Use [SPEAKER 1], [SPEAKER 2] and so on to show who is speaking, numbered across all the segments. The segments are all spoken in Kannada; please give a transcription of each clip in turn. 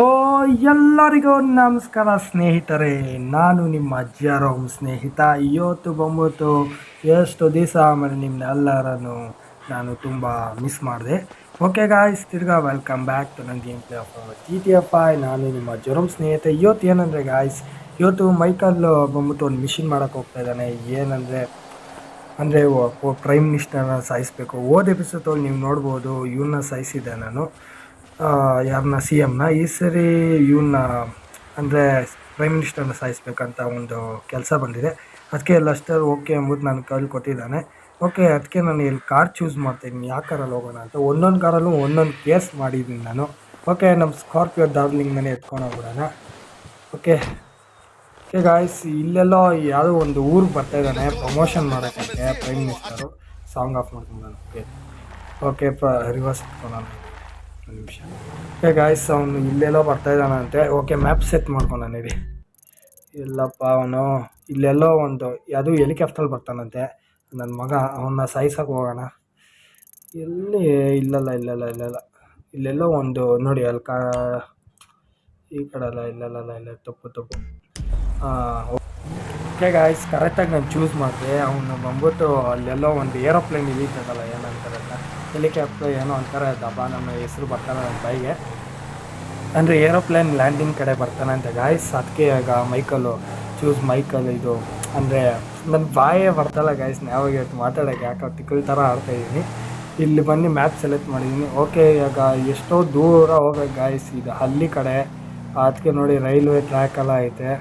[SPEAKER 1] ಹೋ ಎಲ್ಲರಿಗೂ ನಮಸ್ಕಾರ ಸ್ನೇಹಿತರೆ. ನಾನು ನಿಮ್ಮ ಅಜ್ಜಾರೋಮ್ ಸ್ನೇಹಿತ. ಇವತ್ತು ಬಂದ್ಬಿಟ್ಟು ಎಷ್ಟು ದಿವಸ ಆಮೇಲೆ ನಿಮ್ಮನ್ನೆಲ್ಲರನ್ನು ನಾನು ತುಂಬ ಮಿಸ್ ಮಾಡಿದೆ. ಓಕೆ ಗಾಯ್ಸ್ ತಿರ್ಗಾ ವೆಲ್ಕಮ್ ಬ್ಯಾಕ್ ಟು ನನ್ನ game play of G T ನಾನು ನಿಮ್ಮ ಜೊರಮ್ ಸ್ನೇಹಿತೆ. ಇವತ್ತು ಏನಂದರೆ ಗಾಯ್ಸ್ ಇವತ್ತು ಮೈಕಲ್ ಬಂದ್ಬಿಟ್ಟು ಒಂದು ಮಿಷಿನ್ ಮಾಡೋಕ್ಕೆ ಹೋಗ್ತಾ ಇದ್ದಾನೆ. ಏನಂದರೆ, ಅಂದರೆ ಪ್ರೈಮ್ ಮಿನಿಸ್ಟರ್ನ ಸಾಯಿಸಬೇಕು. ಓದ್ ಎಪಿಸೋದಲ್ಲಿ ನೀವು ನೋಡ್ಬೋದು ಇವನ್ನ ಸಾಯಿಸಿದ್ದೆ ನಾನು. ಯಾರನ್ನ ಸಿ ಎಮ್ನ ಈ ಸರಿ ಇವನ್ನ ಅಂದರೆ ಪ್ರೈಮ್ ಮಿನಿಸ್ಟರ್ನ ಸಾಯಿಸ್ಬೇಕಂತ ಒಂದು ಕೆಲಸ ಬಂದಿದೆ. ಅದಕ್ಕೆ ಲಸ್ಟರ್ ಓಕೆ ಎಂಬುದು ನಾನು ಕೈಲಿ ಕೊಟ್ಟಿದ್ದಾನೆ ಓಕೆ ಅದಕ್ಕೆ ನಾನು ಇಲ್ಲಿ ಕಾರ್ ಚೂಸ್ ಮಾಡ್ತೀನಿ ಯಾವ ಕಾರಲ್ಲಿ ಹೋಗೋಣ ಅಂತ ಒಂದೊಂದು ಕಾರಲ್ಲೂ ಒಂದೊಂದು ಕೇಸ್ ಮಾಡಿದ್ದೀನಿ ನಾನು. ಓಕೆ ನಮ್ಮ ಸ್ಕಾರ್ಪಿಯೋ ಡಾರ್ಲಿಂಗ್ ಮನೆ ಎತ್ಕೊಂಡು ಹೋಗ್ಬಿಡೋಣ. ಓಕೆ ಓಕೆ ಗಾಯ್ಸ್ ಇಲ್ಲೆಲ್ಲ ಯಾವುದೋ ಒಂದು ಊರಿಗೆ ಬರ್ತಾ ಇದ್ದಾನೆ ಪ್ರಮೋಷನ್ ಮಾಡೋಕ್ಕಂತೆ ಪ್ರೈಮ್ ಮಿನಿಸ್ಟರು ಸಾಂಗ್ ಆಫ್ ಮಾಡ್ಕೊಂಡು ಓಕೆ ಓಕೆ ಪ್ರ ರಿವರ್ಸ್ ಇಟ್ಕೊಳ್ಳೋಣ ಒಂದು ಗಾಯ್ಸ್ ಅವನು ಇಲ್ಲೆಲ್ಲೋ ಬರ್ತಾ ಇದ್ದಾನಂತೆ ಓಕೆ ಮ್ಯಾಪ್ ಸೆಟ್ ಮಾಡ್ಕೊಂಡ ನಡಿ ಇಲ್ಲಪ್ಪ ಅವನು. ಇಲ್ಲೆಲ್ಲೋ ಒಂದು ಯಾವುದು ಹೆಲಿಕಾಪ್ಟರ್ ಬರ್ತಾನಂತೆ. ನನ್ನ ಮಗ, ಅವನ್ನ ಸಾಯಿಸೋಕೆ ಹೋಗೋಣ. ಎಲ್ಲಿ? ಇಲ್ಲಲ್ಲ ಇಲ್ಲಲ್ಲ ಇಲ್ಲಲ್ಲ. ಇಲ್ಲೆಲ್ಲೋ ಒಂದು, ನೋಡಿ, ಅಲ್ಲಿ ಕಾ ಈ ಕಡೆ ಅಲ್ಲ, ಇಲ್ಲಲ್ಲ, ಇಲ್ಲ ತಪ್ಪು ತಪ್ಪು. ಓಕೆ ಗಾಯ್ಸ್ ಕರೆಕ್ಟಾಗಿ ನಾನು ಚೂಸ್ ಮಾಡಿದೆ, ಅವನು ಬಂದ್ಬಿಟ್ಟು ಅಲ್ಲೆಲ್ಲೋ ಒಂದು ಏರೋಪ್ಲೇನ್ ಇಳಿತದಲ್ಲ ಏನಂತಾರೆ ಹೆಲಿಕಾಪ್ಟರ್ ಏನೋ ಅಂತಾರೆ ದಬ್ಬ ನಮ್ಮ ಹೆಸರು ಬರ್ತಾನೆ ನನ್ನ ಬೈಗೆ ಅಂದರೆ ಏರೋಪ್ಲೇನ್ ಲ್ಯಾಂಡಿಂಗ್ ಕಡೆ ಬರ್ತಾನೆ ಅಂತ. ಗಾಯ್ಸ್ ಅದಕ್ಕೆ ಈಗ ಮೈಕಲ್ಲು ಚೂಸ್ ಮೈಕಲ್ ಇದು. ಅಂದರೆ ನನ್ನ ಬಾಯೇ ಬರ್ತಲ್ಲ ಗಾಯ್ಸ್ ಯಾವಾಗ ಇವತ್ತು ಮಾತಾಡೋಕ್ಕೆ ಯಾಕೆ ತಿಕ್ಕಲ್ ಥರ ಆಡ್ತಾಯಿದ್ದೀನಿ ಇಲ್ಲಿ ಬನ್ನಿ ಮ್ಯಾಪ್ ಸೆಲೆಕ್ಟ್ ಮಾಡಿದ್ದೀನಿ ಓಕೆ ಇವಾಗ ಎಷ್ಟೋ ದೂರ ಹೋಗೋ ಗಾಯ್ಸ್ ಇದು ಹಳ್ಳಿ ಕಡೆ. ಅದಕ್ಕೆ ನೋಡಿ ರೈಲ್ವೆ ಟ್ರ್ಯಾಕ್ ಎಲ್ಲ ಐತೆ.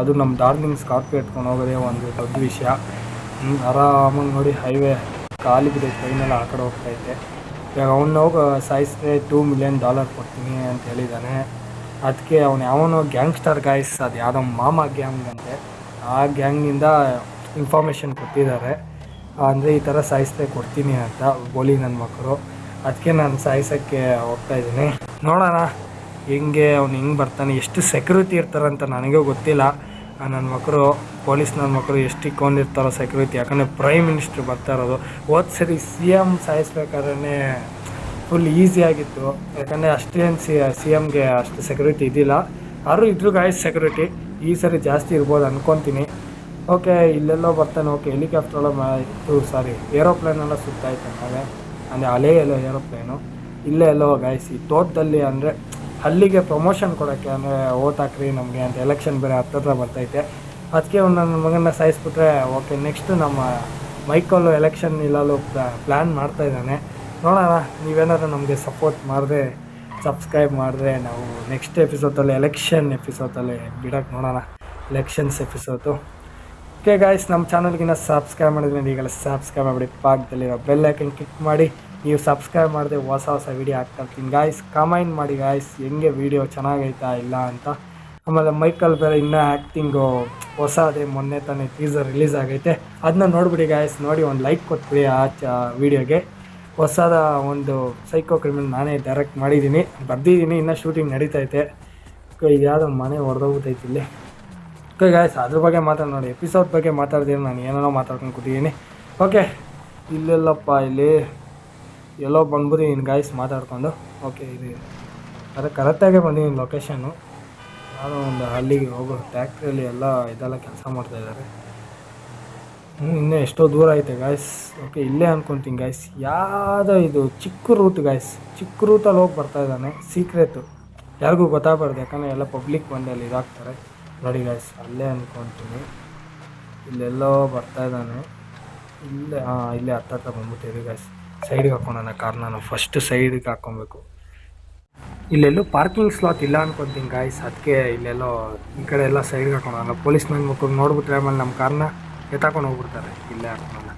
[SPEAKER 1] ಅದು ನಮ್ಮ ಡಾರ್ಲಿಂಗ್ ಸ್ಕಾರ್ಪಿಯೋ ಇಟ್ಕೊಂಡು ಹೋಗೋದೇ ಒಂದು ದೊಡ್ಡ ವಿಷಯ. ಆರಾಮಾಗಿ ನೋಡಿ ಹೈವೇ ಖಾಲಿ ಬಿದ್ದ ಟ್ರೈನೆಲ್ಲ ಆ ಕಡೆ ಹೋಗ್ತೈತೆ ಇವಾಗ ಅವನು ಹೋಗಿ ಸಾಯಿಸಿದ್ರೆ ಟೂ ಮಿಲಿಯನ್ ಡಾಲರ್ ಕೊಡ್ತೀನಿ ಅಂತ ಹೇಳಿದ್ದಾನೆ ಅದಕ್ಕೆ ಅವನು ಯಾವನೋ ಗ್ಯಾಂಗ್ಸ್ಟರ್ ಗಾಯ್ಸ್ ಅದು ಯಾವುದೋ ಮಾಮ ಗ್ಯಾಂಗ್ ಅಂತೆ. ಆ ಗ್ಯಾಂಗ್ನಿಂದ ಇನ್ಫಾರ್ಮೇಷನ್ ಕೊಟ್ಟಿದ್ದಾರೆ. ಅಂದರೆ ಈ ಥರ ಸಾಯಿಸಿದ್ರೆ ಕೊಡ್ತೀನಿ ಅಂತ ಬೋಲಿ ನನ್ನ ಮಕ್ಕಳು. ಅದಕ್ಕೆ ನಾನು ಸಾಯಿಸೋಕ್ಕೆ ಹೋಗ್ತಾ ಇದ್ದೀನಿ. ನೋಡೋಣ. ಹೆಂಗೆ ಅವ್ನು ಹೆಂಗೆ ಬರ್ತಾನೆ, ಎಷ್ಟು ಸೆಕ್ಯೂರಿಟಿ ಇರ್ತಾರಂತ ನನಗೂ ಗೊತ್ತಿಲ್ಲ. ನನ್ನ ಮಕ್ಕಳು ಪೊಲೀಸ್ ನನ್ನ ಮಕ್ಕಳು ಎಷ್ಟು ಇಕ್ಕೊಂಡಿರ್ತಾರೋ ಸೆಕ್ಯೂರಿಟಿ ಯಾಕಂದರೆ ಪ್ರೈಮ್ ಮಿನಿಸ್ಟ್ರ್ ಬರ್ತಾ ಇರೋದು. ಹೋದ ಸರಿ ಸಿ ಎಂ ಸಾಯಿಸ್ಬೇಕಾದ್ರೆ ಫುಲ್ ಈಸಿಯಾಗಿತ್ತು ಯಾಕಂದರೆ ಅಷ್ಟೇನು ಸಿ ಸಿ ಎಮ್ಗೆ ಅಷ್ಟು ಸೆಕ್ಯೂರಿಟಿ ಇದ್ದಿಲ್ಲ. ಆದರೂ ಇದ್ರೂ ಗಾಯ್ಸ್ ಸೆಕ್ಯೂರಿಟಿ ಈ ಸರಿ ಜಾಸ್ತಿ ಇರ್ಬೋದು ಅಂದ್ಕೊತೀನಿ ಓಕೆ ಇಲ್ಲೆಲ್ಲೋ ಬರ್ತಾನೆ ಓಕೆ ಹೆಲಿಕಾಪ್ಟರ್ ಇತ್ತು ಸಾರಿ ಏರೋಪ್ಲೇನ್ ಎಲ್ಲ ಸುತ್ತಾಯ್ತು ಅಂದರೆ ಅಂದರೆ ಅಲೆ ಎಲ್ಲೋ ಏರೋಪ್ಲೇನು ಇಲ್ಲೇ ಎಲ್ಲೋ ಗಾಯಿಸಿ ತೋಟದಲ್ಲಿ ಅಂದರೆ ಹಳ್ಳಿಗೆ ಪ್ರಮೋಷನ್ ಕೊಡೋಕ್ಕೆ ಅಂದರೆ ಓಟ್ ಹಾಕ್ರಿ ನಮಗೆ ಅಂತ ಎಲೆಕ್ಷನ್ ಬೇರೆ ಹತ್ತತ್ರ ಬರ್ತೈತೆ. ಅದಕ್ಕೆ ಒಂದು ನನ್ನ ಮಗನ ಸಾಯಿಸ್ಬಿಟ್ರೆ ಓಕೆ ನೆಕ್ಸ್ಟ್ ನಮ್ಮ ಮೈಕಲ್ಲು ಎಲೆಕ್ಷನ್ ಇಲ್ಲಲ್ಲೂ ಪ್ಲ್ಯಾನ್ ಮಾಡ್ತಾ ಇದ್ದಾನೆ. ನೋಡೋಣ, ನೀವೇನಾದ್ರೂ ನಮಗೆ ಸಪೋರ್ಟ್ ಮಾಡಿದ್ರೆ ಸಬ್ಸ್ಕ್ರೈಬ್ ಮಾಡಿದ್ರೆ ನಾವು ನೆಕ್ಸ್ಟ್ ಎಪಿಸೋಡಲ್ಲಿ ಎಲೆಕ್ಷನ್ ಎಪಿಸೋಡಲ್ಲಿ ಬಿಡೋಕ್ಕೆ ನೋಡೋಣ. ಎಲೆಕ್ಷನ್ಸ್ ಎಪಿಸೋದು ಓಕೆ ಗಾಯ್ಸ್ ನಮ್ಮ ಚಾನಲ್ಗಿನ್ನ ಸಬ್ಸ್ಕ್ರೈಬ್ ಮಾಡಿದ್ರೆ ಈಗಲೇ ಸಬ್ಸ್ಕ್ರೈಬ್ ಮಾಡಿ ಪಾಕದಲ್ಲಿರೋ ಬೆಲ್ ಐಕನ್ ಕ್ಲಿಕ್ ಮಾಡಿ. ನೀವು ಸಬ್ಸ್ಕ್ರೈಬ್ ಮಾಡಿದೆ ಹೊಸ ಹೊಸ ವೀಡಿಯೋ ಹಾಕ್ತಾಯಿರ್ತೀನಿ ಗಾಯ್ಸ್ ಕಮೆಂಟ್ ಮಾಡಿ ಗಾಯ್ಸ್ ಹೆಂಗೆ ವೀಡಿಯೋ ಚೆನ್ನಾಗೈತಾ ಇಲ್ಲ ಅಂತ. ಆಮೇಲೆ ಮೈಕಲ್ ಬೇರೆ ಇನ್ನೂ ಆ್ಯಕ್ಟಿಂಗು ಹೊಸ ಅದೇ ಮೊನ್ನೆ ತಾನೇ ಟೀಸರ್ ರಿಲೀಸ್ ಆಗೈತೆ. ಅದನ್ನ ನೋಡಿಬಿಡಿ ಗಾಯ್ಸ್ ನೋಡಿ ಒಂದು ಲೈಕ್ ಕೊಟ್ಬಿಡಿ ಆ ಚ ವೀಡಿಯೋಗೆ ಹೊಸದ ಒಂದು ಸೈಕೋ ಕ್ರಿಮಿನಲ್ ನಾನೇ ಡೈರೆಕ್ಟ್ ಮಾಡಿದ್ದೀನಿ. ಬರ್ದಿದ್ದೀನಿ, ಇನ್ನೂ ಶೂಟಿಂಗ್ ನಡೀತೈತೆ ಇದು ಯಾವುದೋ ಮನೆ ಹೊಡೆದೋಗ್ತೈತೆ ಇಲ್ಲಿ. ಓಕೆ ಗಾಯ್ಸ್ ಅದ್ರ ಬಗ್ಗೆ ಮಾತಾಡಿ, ನೋಡಿ ಎಪಿಸೋಡ್ ಬಗ್ಗೆ ಮಾತಾಡ್ತೀನಿ. ನಾನು ಏನೇನೋ ಮಾತಾಡ್ಕೊಂಡು ಕೂತಿದ್ದೀನಿ. ಓಕೆ ಇಲ್ಲೆಲ್ಲಪ್ಪ ಇಲ್ಲಿ. ಎಲ್ಲೋ ಬಂದ್ಬಿಟ್ಟು ನೀನು ಗಾಯ್ಸ್ ಮಾತಾಡ್ಕೊಂಡು. ಓಕೆ ಇದು ಅದೇ ಕರೆಕ್ಟಾಗೆ ಬಂದಿದ್ದೀನಿ ಲೊಕೇಶನ್ನು ನಾನು ಒಂದು ಹಳ್ಳಿಗೆ ಹೋಗೋ ಟ್ಯಾಕ್ಟ್ರಿಯಲ್ಲಿ ಎಲ್ಲ ಇದೆಲ್ಲ ಕೆಲಸ ಮಾಡ್ತಾಯಿದ್ದಾರೆ ಹ್ಞೂ ಇನ್ನೂ ಎಷ್ಟೋ ದೂರ ಐತೆ ಗಾಯ್ಸ್ ಓಕೆ ಇಲ್ಲೇ ಅಂದ್ಕೊತೀನಿ ಗಾಯ್ಸ್ ಯಾವುದೋ ಇದು ಚಿಕ್ಕ ರೂಟ್ ಗಾಯ್ಸ್ ಚಿಕ್ಕ ರೂತಲ್ಲಿ ಹೋಗಿ ಬರ್ತಾ ಇದ್ದಾನೆ. ಸೀಕ್ರೆಟು ಯಾರಿಗೂ ಗೊತ್ತಾಗಬಾರ್ದು, ಯಾಕಂದರೆ ಎಲ್ಲ ಪಬ್ಲಿಕ್ ಬಂದು ಅಲ್ಲಿ ಇದಾಗ್ತಾರೆ. ನೋಡಿ ಗಾಯ್ಸ್ ಅಲ್ಲೇ ಅಂದ್ಕೊತೀನಿ ಇಲ್ಲೆಲ್ಲೋ ಬರ್ತಾ ಇದ್ದಾನೆ. ಇಲ್ಲೇ, ಹಾಂ, ಇಲ್ಲೇ ಹತ್ತ ಹತ್ರ ಬಂದ್ಬಿಟ್ಟಿದೆ ಗಾಯ್ಸ್ ಸೈಡ್ಗೆ ಹಾಕ್ಕೊಳೋಣ ಕಾರ್ನ ನಾನು ಫಸ್ಟ್ ಸೈಡಿಗೆ ಹಾಕ್ಕೊಬೇಕು ಇಲ್ಲೆಲ್ಲೂ ಪಾರ್ಕಿಂಗ್ ಸ್ಲಾಟ್ ಇಲ್ಲ ಅನ್ಕೊತೀನಿ ಗಾಯ್ಸ್ ಅದಕ್ಕೆ ಇಲ್ಲೆಲ್ಲೋ ಈ ಕಡೆ ಎಲ್ಲ ಸೈಡ್ಗೆ ಹಾಕೋಣ ಪೊಲೀಸ್ ಮ್ಯಾನ್ ಮಕ್ಕಳು ನೋಡ್ಬಿಟ್ರೆ ಆಮೇಲೆ ನಮ್ಮ ಕಾರ್ನ ಎತ್ತಾಕೊಂಡು ಹೋಗ್ಬಿಡ್ತಾರೆ. ಇಲ್ಲೇ ಹಾಕೊಂಡ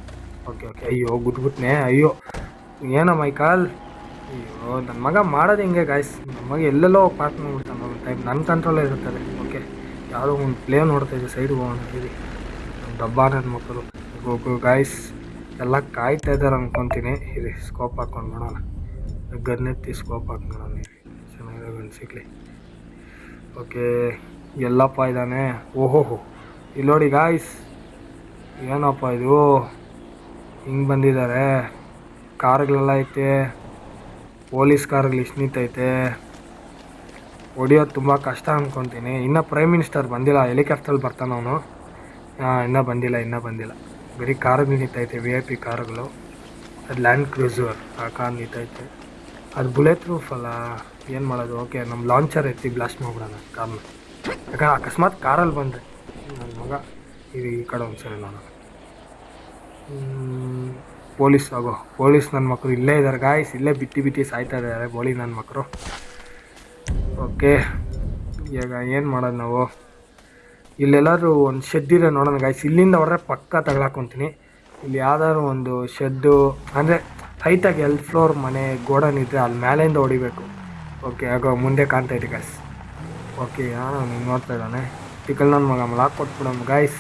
[SPEAKER 1] ಓಕೆ ಓಕೆ ಅಯ್ಯೋ, ಗುದ್ಬಿಟ್ನೆ. ಅಯ್ಯೋ, ಏನೋ ಮೈಕಾಲ್ ಅಯ್ಯೋ ನನ್ನ ಮಗ ಮಾಡೋದು ಹಿಂಗೆ ಗಾಯ್ಸ್ ನಮ್ಮ ಮಗ ಎಲ್ಲೆಲ್ಲೋ ಪಾರ್ಕ್ ಮಾಡ್ಬಿಡ್ತಾನೆ ಒಂದು ಟೈಮ್ ನನ್ನ ಕಂಟ್ರೋಲೇ ಇರುತ್ತದೆ ಓಕೆ ಯಾವುದೋ ಒಂದು ಪ್ಲೇ ನೋಡ್ತಾ ಇದೆ ಸೈಡ್ಗೆ ಹೋಗೋಣ ಹೇಳಿ. ಡಬ್ಬ ನನ್ನ ಮಕ್ಕಳು. ಗಾಯ್ಸ್ ಎಲ್ಲ ಕಾಯ್ತಾ ಇದ್ದಾರೆ ಅನ್ಕೊತೀನಿ. ಇರಿ ಸ್ಕೋಪ್ ಹಾಕ್ಕೊಂಡು ನೋಡೋಣ. ಗನ್ನೆತ್ತಿ ಸ್ಕೋಪ್ ಹಾಕೊಂಡ್ ನೋಡೋಣ. ಇರಿ ಚೆನ್ನಾಗಿರೋ ಓಕೆ ಎಲ್ಲಪ್ಪ ಇದ್ದಾನೆ? ಓಹೋಹೋ ಇಲ್ಲಿ ನೋಡಿ ಗಾಯ್ಸ್ ಏನಪ್ಪ ಇದು? ಹಿಂಗೆ ಬಂದಿದ್ದಾರೆ. ಕಾರ್ಗಳೆಲ್ಲ ಐತೆ. ಪೊಲೀಸ್ ಕಾರ್ಗಳು ಇಷ್ಟು ನಿಂತೈತೆ ಹೊಡಿಯೋದು ತುಂಬ ಕಷ್ಟ ಅಂದ್ಕೊತೀನಿ ಇನ್ನೂ ಪ್ರೈಮ್ ಮಿನಿಸ್ಟರ್ ಬಂದಿಲ್ಲ. ಹೆಲಿಕಾಪ್ಟರ್ ಬರ್ತಾನವನು ಅವನು. ಇನ್ನೂ ಬಂದಿಲ್ಲ ಇನ್ನೂ ಬಂದಿಲ್ಲ. ಬರೀ ಕಾರುಗಳು ನಿಂತೈತೆ ವಿ ಐ ಪಿ ಕಾರುಗಳು. ಅದು ಲ್ಯಾಂಡ್ ಕ್ರೂಸರ್ ಆ ಕಾರ್ ನಿಂತೈತೆ ಅದು ಬುಲೆಟ್ ಪ್ರೂಫ್ ಅಲ್ಲ, ಏನು ಮಾಡೋದು? ಓಕೆ ನಮ್ಮ ಲಾಂಚರ್ ಐತಿ ಬ್ಲಾಸ್ಟ್ ಮಾಡ್ಬಿಡೋಣ ಕಾರ್ನ ಯಾಕಂದ್ರೆ ಅಕಸ್ಮಾತ್ ಕಾರಲ್ಲಿ ಬಂದೆ ನನ್ನ ಮಗ ಇದು ಈ ಕಡೆ ಒಂದು ಸರಿ ನೋಡೋಣ ಪೊಲೀಸ್ ಆಗೋ, ಪೊಲೀಸ್ ನನ್ನ ಮಕ್ಕಳು ಇಲ್ಲೇ ಇದ್ದಾರೆ ಗಾಯ್ಸ್ ಇಲ್ಲೇ ಬಿಟ್ಟು ಬಿಟ್ಟು ಸಾಯ್ತಾ ಇದ್ದಾರೆ ಬೋಳಿ ನನ್ನ ಮಕ್ಕಳು ಓಕೆ ಈಗ ಏನು ಮಾಡೋದು ನಾವು? ಇಲ್ಲೆಲ್ಲಾದ್ರೂ ಒಂದು ಶೆಡ್ ಇದೆ ನೋಡೋಣ ಗಾಯ್ಸ್ ಇಲ್ಲಿಂದ ಹೊರ್ರೆ ಪಕ್ಕ ತಗೊಳಕೊಂತೀನಿ ಇಲ್ಲಿ ಯಾವ್ದಾದ್ರು ಒಂದು ಶೆಡ್ಡು ಅಂದರೆ ಹೈಟಾಗಿ ಎಲ್ ಫ್ಲೋರ್ ಮನೆ, ಗೋಡನ್ ಇದ್ದರೆ ಅಲ್ಲಿ ಮೇಲೆಯಿಂದ ಹೊಡಿಬೇಕು. ಓಕೆ ಆಗೋ, ಮುಂದೆ ಕಾಣ್ತಾ ಇದೆ ಗಾಯ್ಸ್ ಓಕೆ ನಾನು ನೋಡ್ತಾ ಇದ್ದಾನೆ. ಟಿಕಲ್ ನನ್ನ ಮಗ ಆಮೇಲೆ ಹಾಕ್ಕೊಟ್ಬಿಡಮ್ ಗಾಯ್ಸ್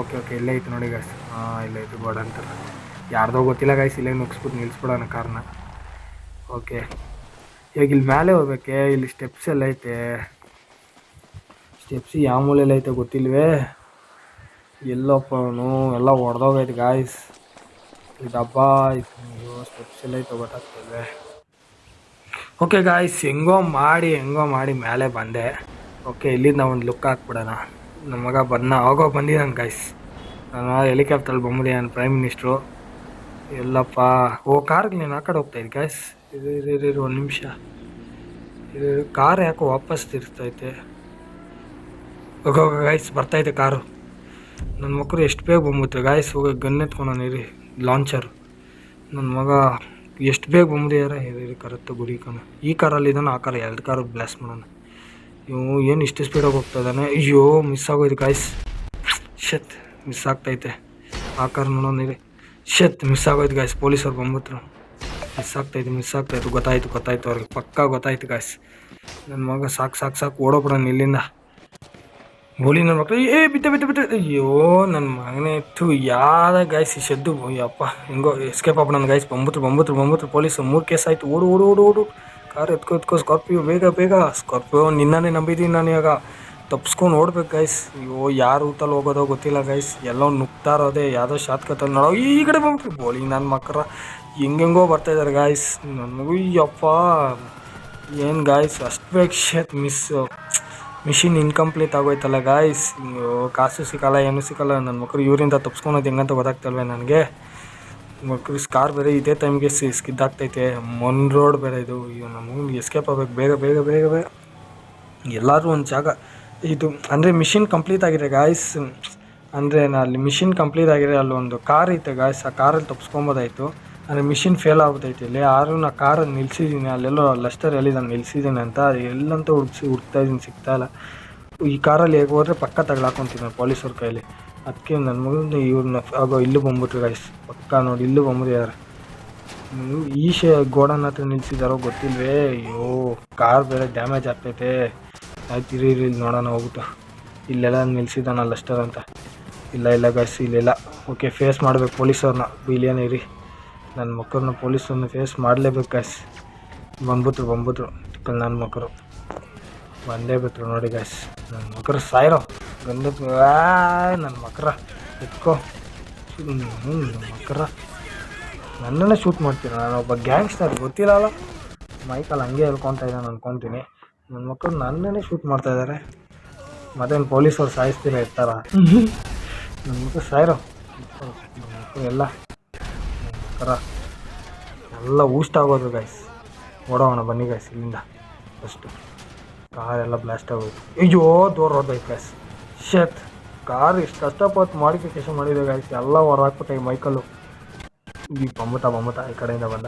[SPEAKER 1] ಓಕೆ ಓಕೆ ಇಲ್ಲೇ ಐತೆ ನೋಡಿ ಗಾಯ್ಸ್ ಹಾಂ, ಇಲ್ಲೇ ಐತೆ ಗೋಡ ಅಂತ ಯಾರ್ದೋ ಗೊತ್ತಿಲ್ಲ ಗಾಯ್ಸ್ ಇಲ್ಲೇ ನುಗ್ಸ್ಬಿಟ್ಟು ನಿಲ್ಲಿಸ್ಬಿಡೋಣ ಕಾರ್ನ ಓಕೆ ಈಗ ಇಲ್ಲಿ ಮೇಲೆ ಹೋಗ್ಬೇಕೆ? ಇಲ್ಲಿ ಸ್ಟೆಪ್ಸ್ ಎಲ್ಲ ಐತೆ. ಸ್ಟೆಪ್ಸ್ ಯಾವ ಮೂಲೆಯಲ್ಲಿ ಐತೆ ಗೊತ್ತಿಲ್ವೇ? ಎಲ್ಲಪ್ಪ ಅವನು, ಎಲ್ಲ ಹೊಡೆದೋಗೈತೆ ಗಾಯ್ಸ್ ಈ ಡಬ್ಬ ಅಯ್ಯೋ ಸ್ಟೆಪ್ಸ್ ಎಲ್ಲ ಐತೆ ಗೊತ್ತಾಗ್ತದೆ ಓಕೆ ಗಾಯ್ಸ್ ಹೆಂಗೋ ಮಾಡಿ ಹೆಂಗೋ ಮಾಡಿ ಮೇಲೆ ಬಂದೆ. ಓಕೆ ಇಲ್ಲಿಂದ ಒಂದು ಲುಕ್ ಹಾಕ್ಬಿಡೋಣ. ನಮ್ಮ ಮಗ ಬಂದ ಹೋಗೋ ಬಂದಿದ್ದಾನೆ ಗಾಯ್ಸ್ ನಾನು ಹೆಲಿಕಾಪ್ಟ್ರಲ್ಲಿ ನಾನು ಪ್ರೈಮ್ ಮಿನಿಸ್ಟ್ರು ಎಲ್ಲಪ್ಪ, ಓ ಕಾರ್ಗೆ ನೀನು ಆ ಕಡೆ ಹೋಗ್ತಾ ಇದ್ದೆ ಗಾಯ್ಸ್ ಇದು ಇದು ಇದು ಇದು ಒಂದು ನಿಮಿಷ. ಇದು ಕಾರ್ ಯಾಕೋ ವಾಪಸ್ ತಿರ್ಸ್ತೈತೆ ಹೋಗೋ ಗಾಯ್ಸ್ ಬರ್ತಾಯಿದೆ ಕಾರು. ನನ್ನ ಮಕ್ಕಳು ಎಷ್ಟು ಬೇಗ ಬಂದ್ಬಿಟ್ರೆ ಗಾಯ್ಸ್ ಹೋಗಿ ಗನ್ ಎತ್ಕೊಂಡು ಇರಿ ಲಾಂಚರ್ ನನ್ನ ಮಗ ಎಷ್ಟು ಬೇಗ ಬಂಬುದಾರ ಹೇಳಿ ಕರೆಕ್ಟ್ ಗುಡಿ ಕಣ. ಈ ಕಾರಲ್ಲಿ ಇದ್ದಾನೆ, ಆ ಕಾರ ಎರಡು ಕಾರು ಬ್ಲಾಸ್ಟ್ ಮಾಡೋಣ. ಇವು ಏನು ಇಷ್ಟು ಸ್ಪೀಡಾಗಿ ಹೋಗ್ತಾ ಇದ್ದಾನೆ? ಅಯ್ಯೋ ಮಿಸ್ ಆಗೋಯ್ತು ಗಾಯ್ಸ್ ಶತ್ ಮಿಸ್ ಆಗ್ತೈತೆ. ಆ ಕಾರ್ ನೋಡೋಣ ಶತ್ ಮಿಸ್ ಆಗೋಯ್ತು ಗಾಯ್ಸ್ ಪೊಲೀಸವ್ರು ಬಂದ್ಬಿಟ್ರು. ಮಿಸ್ ಆಗ್ತೈತೆ ಮಿಸ್ ಆಗ್ತಾಯಿತ್ತು ಗೊತ್ತಾಯ್ತು ಗೊತ್ತಾಯ್ತು ಅವ್ರಿಗೆ, ಪಕ್ಕಾ ಗೊತ್ತಾಯ್ತು ಗಾಯ್ಸ್ ನನ್ನ ಮಗ ಸಾಕು ಸಾಕು ಸಾಕು ಓಡೋಬಿಡೋಣ ಇಲ್ಲಿಂದ. ಬೋಲಿ ನನ್ನ ಮಕ್ಕಳು ಏ ಬಿಟ್ಟೆ ಬಿಟ್ಟೆ ಬಿಟ್ಟೆ ಅಯ್ಯೋ ನನ್ನ ಮಗನೇ ಇತ್ತು ಯಾರ ಈ ಶೆದ್ದು ಅಯ್ಯಪ್ಪ, ಹೆಂಗೋ ಎಸ್ಕೇಪ್ ಅಪ್ಪ ನನ್ನ ಗಾಯ್ಸ್ ಬಂಬತ್ರು ಬಂಬತ್ರು ಬಂಬತ್ರು ಪೊಲೀಸ್ ಮೂರು ಕೇಸ್ ಆಯಿತು. ಓಡು ಓಡು ಓಡು ಓಡು. ಕಾರ್ ಎತ್ಕೋ ಎತ್ಕೋ ಸ್ಕಾರ್ಪಿಯೋ ಬೇಗ ಬೇಗ. ಸ್ಕಾರ್ಪಿಯೋ ನಿನ್ನೇ ನಂಬಿದ್ದೀನಿ ನಾನು ಇವಾಗ. ತಪ್ಸ್ಕೊಂಡು ಓಡ್ಬೇಕು ಗೈಸ್ ಅಯ್ಯೋ, ಯಾರು ಊತಲ್ಲಿ ಹೋಗೋದೋ ಗೊತ್ತಿಲ್ಲ ಗೈಸ್ ಎಲ್ಲೋ ನುಗ್ತಾ ಇರೋದೇ, ಯಾವುದೋ ಶಾತ್ ನೋಡೋ. ಈ ಕಡೆ ಬಂದ್ಬಿಟ್ಟು ಬೋಲಿಂಗ್ ನನ್ನ ಮಕ್ಕಳ ಹೆಂಗೆಂಗೋ ಬರ್ತಾ ಇದ್ದಾರೆ ಗಾಯ್ಸ್ ನನಗೂ, ಅಯ್ಯಪ್ಪ. ಏನು ಗಾಯ್ಸ್ ಅಷ್ಟು ಬೇಗ ಮಿಸ್ಸು ಮಿಸ್ ಮಿಷಿನ್ ಇನ್ಕಂಪ್ಲೀಟ್ ಆಗೋಯ್ತಲ್ಲ ಗಾಯ್ಸ್ ಕಾಸು ಸಿಕ್ಕಲ್ಲ ಏನೂ ಸಿಕ್ಕಲ್ಲ ನನ್ನ ಮಕ್ಕಳು ಇವರಿಂದ ತಪ್ಸ್ಕೊಳೋದು ಹೆಂಗಂತ ಗೊತ್ತಾಗ್ತಲ್ವೇ ನನಗೆ? ಮಕ್ಕಳು ಕಾರ್ ಬೇರೆ ಇದೇ ಟೈಮ್ಗೆ ಸಿ ಸ್ಕಿದ್ದಾಗ್ತೈತೆ ಮೊನ್ ರೋಡ್ ಬೇರೆ ಇದು. ಇವು ನಮಗೆ ಎಸ್ಕೇಪ್ ಆಗಬೇಕು. ಬೇಗ ಬೇಗ ಬೇಗ ಬೇಗ. ಎಲ್ಲರೂ ಒಂದು ಜಾಗ. ಇದು, ಅಂದರೆ ಮಿಷಿನ್ ಕಂಪ್ಲೀಟ್ ಆಗಿದೆ ಗಾಯ್ಸ್ ಅಂದರೆ ಅಲ್ಲಿ ಮಿಷಿನ್ ಕಂಪ್ಲೀಟ್ ಆಗಿದೆ, ಅಲ್ಲೊಂದು ಕಾರ್ ಐತೆ ಗಾಯ್ಸ್ ಆ ಕಾರಲ್ಲಿ ತಪ್ಸ್ಕೊಬೋದಾಯ್ತು. ಅಂದರೆ ಮಿಷಿನ್ ಫೇಲ್ ಆಗ್ಬಿಟ್ಟೈತೆ ಇಲ್ಲಿ ಯಾರು ನಾ ಕಾರಲ್ಲಿ ನಿಲ್ಸಿದ್ದೀನಿ ಅಲ್ಲೆಲ್ಲೋ ಲಸ್ಟರ್ ಎಲ್ಲಿ ನಾನು ನಿಲ್ಸಿದ್ದೀನಿ ಅಂತ. ಎಲ್ಲಂತೂ ಹುಡ್ಸಿ ಹುಡ್ಕ್ತಾ ಇದ್ದೀನಿ ಸಿಗ್ತಾ ಇಲ್ಲ. ಈ ಕಾರಲ್ಲಿ ಹೇಗೆ ಹೋದರೆ ಪಕ್ಕ ತಗ್ಲಾಕೊಂತೀನಿ ಪೊಲೀಸವ್ರ ಕೈಲಿ. ಅದಕ್ಕೆ ನನ್ನ ಮಗನ ಇವ್ರನ್ನ ಆಗೋ, ಇಲ್ಲೂ ಬಂದ್ಬಿಟ್ರಿ ಗಾಯ್ಸ್ ಪಕ್ಕ ನೋಡಿ, ಇಲ್ಲೂ ಯಾರು? ಈ ಶೇ ಗೋಡನ್ ಹತ್ರ ನಿಲ್ಸಿದಾರೋ ಗೊತ್ತಿಲ್ವೇ? ಅಯ್ಯೋ ಕಾರ್ ಬೇರೆ ಡ್ಯಾಮೇಜ್ ಆಗ್ತೈತೆ. ಆಯ್ತು, ಇರಿ ಇರಿ, ಇಲ್ಲಿ ನೋಡೋಣ ಹೋಗ್ಬಿಟ್ಟು. ಇಲ್ಲೆಲ್ಲ ನಿಲ್ಸಿದ್ದಾನಲ್ಲ ಅಷ್ಟರ್ ಅಂತ. ಇಲ್ಲ ಇಲ್ಲ ಗೈಸ್ ಇಲ್ಲೆಲ್ಲ. ಓಕೆ ಫೇಸ್ ಮಾಡ್ಬೇಕು ಪೊಲೀಸವ್ರನ್ನ ಬಿಲಿಯನ್ ಇರಿ. ನನ್ನ ಮಕ್ಕಳನ್ನ ಪೊಲೀಸನ್ನು ಫೇಸ್ ಮಾಡಲೇಬೇಕು ಗ್ಯಾಸ್ ಬಂದ್ಬಿಟ್ರು ಬಂದ್ಬಿಟ್ರು. ಚಿಕ್ಕಲ್ ನನ್ನ ಮಕ್ಕಳು. ಬಂದೇ ಬಿಟ್ರು ನೋಡಿ ಗ್ಯಾಸ್ ನನ್ನ ಮಕ್ಕಳು ಸಾಯಿರೋ. ಗಂಧ ನನ್ನ ಮಕ್ಕರ ಎತ್ಕೋ. ಹ್ಞೂ ನನ್ನ ಮಕ್ಕರ ನನ್ನನ್ನೇ ಶೂಟ್ ಮಾಡ್ತೀನಿ ನಾನು ಒಬ್ಬ ಗ್ಯಾಂಗ್ಸ್ಟರ್ ಗೊತ್ತಿಲ್ಲಲ್ಲ. ಮೈಕಲ್ಲಿ ಹಂಗೆ ಹೇಳ್ಕೊತಾ ಇದ್ದಾನೆ ಅಂದ್ಕೊತೀನಿ ನನ್ನ ಮಕ್ಕಳು ನನ್ನನ್ನೇ ಶೂಟ್ ಮಾಡ್ತಾ ಇದ್ದಾರೆ ಮತ್ತೇನು ಪೊಲೀಸವ್ರು ಸಾಯಿಸ್ತೀರ ಇರ್ತಾರ ನನ್ನ ಮಕ್ಕಳು ಸಾಯಿರೋ. ನನ್ನ ಮಕ್ಕಳು ಎಲ್ಲ. ಕರ ಎಲ್ಲ ಊಸ್ಟ್ ಆಗೋದು ಗೈಸ್ ಓಡೋಣ ಬನ್ನಿ ಗೈಸ್ ಇಲ್ಲಿಂದ. ಫಸ್ಟು ಕಾರ್ ಎಲ್ಲ ಬ್ಲಾಸ್ಟ್ ಆಗೋಯ್ತು. ಅಯ್ಯೋ, ದೂರ ಹೋದೈತೆ ಗೈಸ್ ಶತ್ ಕಾರ್ ಇಷ್ಟು ಕಷ್ಟಪಟ್ಟು ಮಾಡಿಫಿಕೇಶನ್ ಮಾಡಿದೆ ಗೈಸ್ ಎಲ್ಲ ಹೊರ ಹಾಕ್ಬಿಟ್ಟೆ ಈ ಮೈಕಲ್ಲು ಈ ಬಮ್ಮತ ಬಮ್ಮತ ಈ ಕಡೆಯಿಂದ ಬಂದ.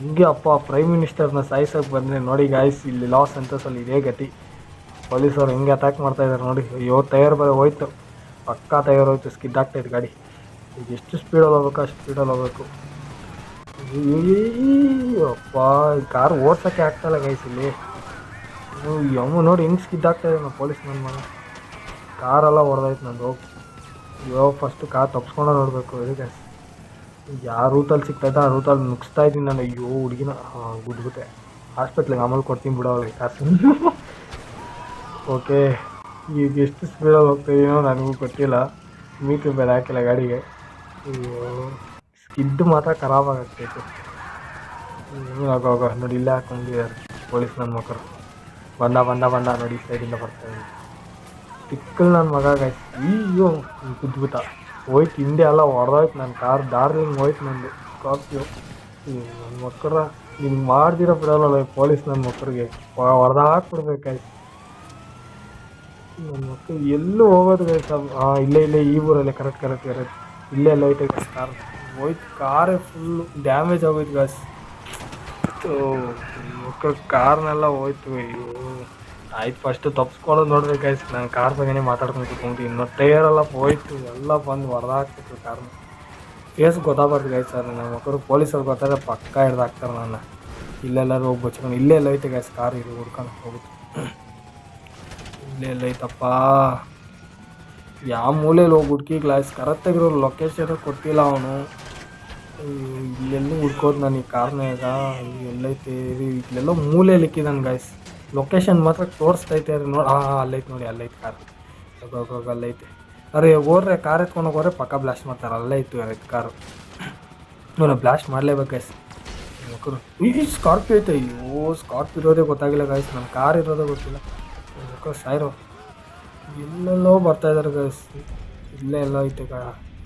[SPEAKER 1] ಹಿಂಗೆ ಅಪ್ಪ ಪ್ರೈಮ್ ಮಿನಿಸ್ಟರ್ನ ಸಾಯಿಸೋಕೆ ಬಂದರೆ ನೋಡಿ ಗಾಯ್ಸ್ ಇಲ್ಲಿ ಲಾಸ್ ಅಂತಸಲ್ಲಿ ಇದೇ ಗತಿ. ಪೊಲೀಸವ್ರು ಹಿಂಗೆ ಅಟ್ಯಾಕ್ ಮಾಡ್ತಾ ಇದ್ದಾರೆ ನೋಡಿ. ಅಯ್ಯೋ ಟೈರ್ ಬರ ಹೋಯ್ತು. ಪಕ್ಕಾ ಟೈರ್ ಹೋಯ್ತು ಸ್ಕಿಡ್ ಆಗ್ತಾಯಿದೆ ಗಾಡಿ. ಈಗ ಎಷ್ಟು ಸ್ಪೀಡಲ್ಲಿ ಹೋಗ್ಬೇಕು, ಅಷ್ಟು ಸ್ಪೀಡಲ್ಲಿ ಹೋಗ್ಬೇಕು. ಅಪ್ಪ ಕಾರ್ ಓಡ್ಸೋಕ್ಕೆ ಆಗ್ತಾಯಿಲ್ಲ ಗೈಸ್ ಇಲ್ಲಿ. ಯಮ್ಮ ನೋಡಿ, ಹೆಂಗೆ ಸ್ಕಿದ್ದಾಗ್ತಾ ಆಗ್ತಾ ಇದೆ ಪೊಲೀಸ್ ನನ್ನ ಮಗ ಕಾರೆಲ್ಲ ಹೊಡೆದಾಯ್ತು ನಂದು. ಅಯ್ಯೋ ಫಸ್ಟ್ ಕಾರ್ ತಪ್ಸ್ಕೊಂಡು ನೋಡಬೇಕು ಹೇಳಿ ಗೈಸ್ ಯಾವ ರೂಟಲ್ಲಿ ಸಿಗ್ತೈತೆ ಆ ರೂಟಲ್ಲಿ ನುಗ್ಸ್ತಾ ಇದ್ದೀನಿ ನಾನು. ಅಯ್ಯೋ, ಹುಡುಗಿನ ಗುಡ್ಬಿಟ್ಟೆ ಹಾಸ್ಪಿಟ್ಲಿಗೆ ಆಮೇಲೆ ಕೊಡ್ತೀನಿ ಬಿಡೋ ಅವ್ರಿಗೆ ಕಾಸು ಓಕೆ ಈಗ ಎಷ್ಟು ಸ್ಪೀಡಲ್ಲಿ ಹೋಗ್ತಾಯಿದ್ದೀನೋ ನನಗೂ ಗೊತ್ತಿಲ್ಲ. ಮೀಟ್ರ್ ಬೇರೆ ಹಾಕಿಲ್ಲ ಗಾಡಿಗೆ. ಅಯ್ಯೋ. ಸ್ಕಿಡ್ ಮಾತ್ರ ಖರಾಬ್ ಆಗ್ತೈತೆ ಹೋಗೋ ಹೋಗೋ ನೋಡಿ, ಇಲ್ಲೇ ಹಾಕೊಂಡಿದ್ದಾರೆ ಪೊಲೀಸ್ ನನ್ನ ಮಕ್ಕಳು. ಬಂದ ಬಂದ ಬಂದ ನೋಡಿ ಸೈಡಿಂದ ಇದ್ದೀನಿ ಟಿಕ್ಕಲ್ ನನ್ನ ಮಗ ಗಾಯ್ಸ್ ಅಯ್ಯೋ, ಕುದ್ಬಿಟ್ಟ. ಹೋಯ್ತು, ಹಿಂದೆ ಎಲ್ಲ ಹೊಡೆದೋಯ್ತು ನನ್ನ ಕಾರ್. ಡಾರ್ಲಿಂಗ್ ಹೋಯ್ತು ನಂದು. ಸ್ಕಾರ್ಪಿಯೋ ನನ್ನ ಮಕ್ಕಳ ನಿಮ್ಗೆ ಮಾಡ್ದಿರೋ ಬಿಡಲ್ಲ ಪೊಲೀಸ್ ನನ್ನ ಮಕ್ಕಳಿಗೆ. ಹೊಡೆದ ಹಾಕ್ಬಿಡ್ಬೇಕಾಯ್ತು ನನ್ನ ಮಕ್ಕಳು ಎಲ್ಲೂ ಹೋಗೋದು ಹಾಂ ಇಲ್ಲೇ ಇಲ್ಲೇ ಈ ಊರಲ್ಲೇ, ಕರೆಕ್ಟ್ ಕರೆಕ್ಟ್ ಇರೋದು ಇಲ್ಲೇ ಲೈಟ್ ಐತೆ ಕಾರ್. ಹೋಯ್ತು ಕಾರೇ ಫುಲ್ಲು ಡ್ಯಾಮೇಜ್ ಆಗೋಯ್ತು ಗಾಸ್ ಕಾರ್ನೆಲ್ಲ ಹೋಯ್ತು, ಅಯ್ಯೋ. ಆಯ್ತು ಫಸ್ಟ್ ತಪ್ಸ್ಕೊಳ್ಳೋದು ನೋಡ್ರಿ ಗೈಸ್ ನಾನು ಕಾರ್ ಬಗ್ಗೆನೇ ಮಾತಾಡ್ಕೊಂಡು ಇನ್ನೂ ಎಲ್ಲ ಹೋಯ್ತು, ಎಲ್ಲ ಬಂದು ಹೊಡೆದಾಕ್ತಿತ್ತು ಕಾರ್ನ ಫೇಸ್ ಗೊತ್ತಾಗ್ಬಾರ್ದು ಗೈಸ್ ಸರ್ ನಮ್ಮ ಮಕ್ಕಳು ಪೊಲೀಸರು ಗೊತ್ತಾದ್ರೆ ಪಕ್ಕ ಹಿಡ್ದು ಹಾಕ್ತಾರೆ ನನ್ನ. ಇಲ್ಲೆಲ್ಲರೂ ಹೋಗಿ ಬಚ್ಕೊಂಡು, ಇಲ್ಲೇ ಎಲ್ಲ ಐತೆ ಗೈಸ್ ಕಾರ್ ಇದು ಹುಡ್ಕೊಂಡು ಹೋಗುತ್ತೆ ಇಲ್ಲೇ ಎಲ್ಲ ಐತಪ್ಪ. ಯಾವ ಮೂಲೆಯಲ್ಲಿ ಹೋಗಿ ಹುಡ್ಕಿ ಗ್ಲಾಸ್ ಕರೆಕ್ಟಾಗಿರೋ ಲೊಕೇಶನ್ ಕೊಟ್ಟಿಲ್ಲ ಅವನು. ಇಲ್ಲೆಲ್ಲೂ ಹುಡ್ಕೋದು ನಾನು ಈ ಕಾರ್ನಾಗ ಎಲ್ಲೈತೆ ಇಲ್ಲೆಲ್ಲೋ ಮೂಲೆಯಲ್ಲಿ ಇಕ್ಕಿದ್ದಾನೆ ಗಾಯ್ಸ್ ಲೊಕೇಶನ್ ಮಾತ್ರ ತೋರಿಸ್ತೈತೆ ರೀ ನೋಡಿ ಹಾಂ ಅಲ್ಲೈತೆ ನೋಡಿ, ಅಲ್ಲೈತೆ ಕಾರ್ ಹೋಗೋಗ ಅಲ್ಲೈತೆ. ಅರೆ ಹೋದ್ರೆ ಕಾರ್ ಎತ್ಕೊಂಡು ಹೋಗೋರೆ, ಪಕ್ಕ ಬ್ಲಾಸ್ಟ್ ಮಾಡ್ತಾರೆ. ಅಲ್ಲೇ ಇತ್ತು ಐತೆ ಕಾರು ನೋಡಿ ಬ್ಲಾಸ್ಟ್ ಮಾಡಲೇಬೇಕು ಗಾಯ್ಸ್ ಮಕ್ಕಳು ಈ ಸ್ಕಾರ್ಪಿಯೋ ಐತೆ. ಅಯ್ಯೋ ಸ್ಕಾರ್ಪಿಯೋ ಇರೋದೇ ಗೊತ್ತಾಗಿಲ್ಲ ಗಾಯ್ಸ್ ನನ್ನ ಕಾರ್ ಇರೋದೇ ಗೊತ್ತಿಲ್ಲ. ಮಕ್ಕಳು ಸಾಯಿರೋ. ಎಲ್ಲೆಲ್ಲೋ ಬರ್ತಾ ಇದ್ದಾರೆ ಗೈಸ್ ಇಲ್ಲೇ ಎಲ್ಲ ಐತೆ ಕಾ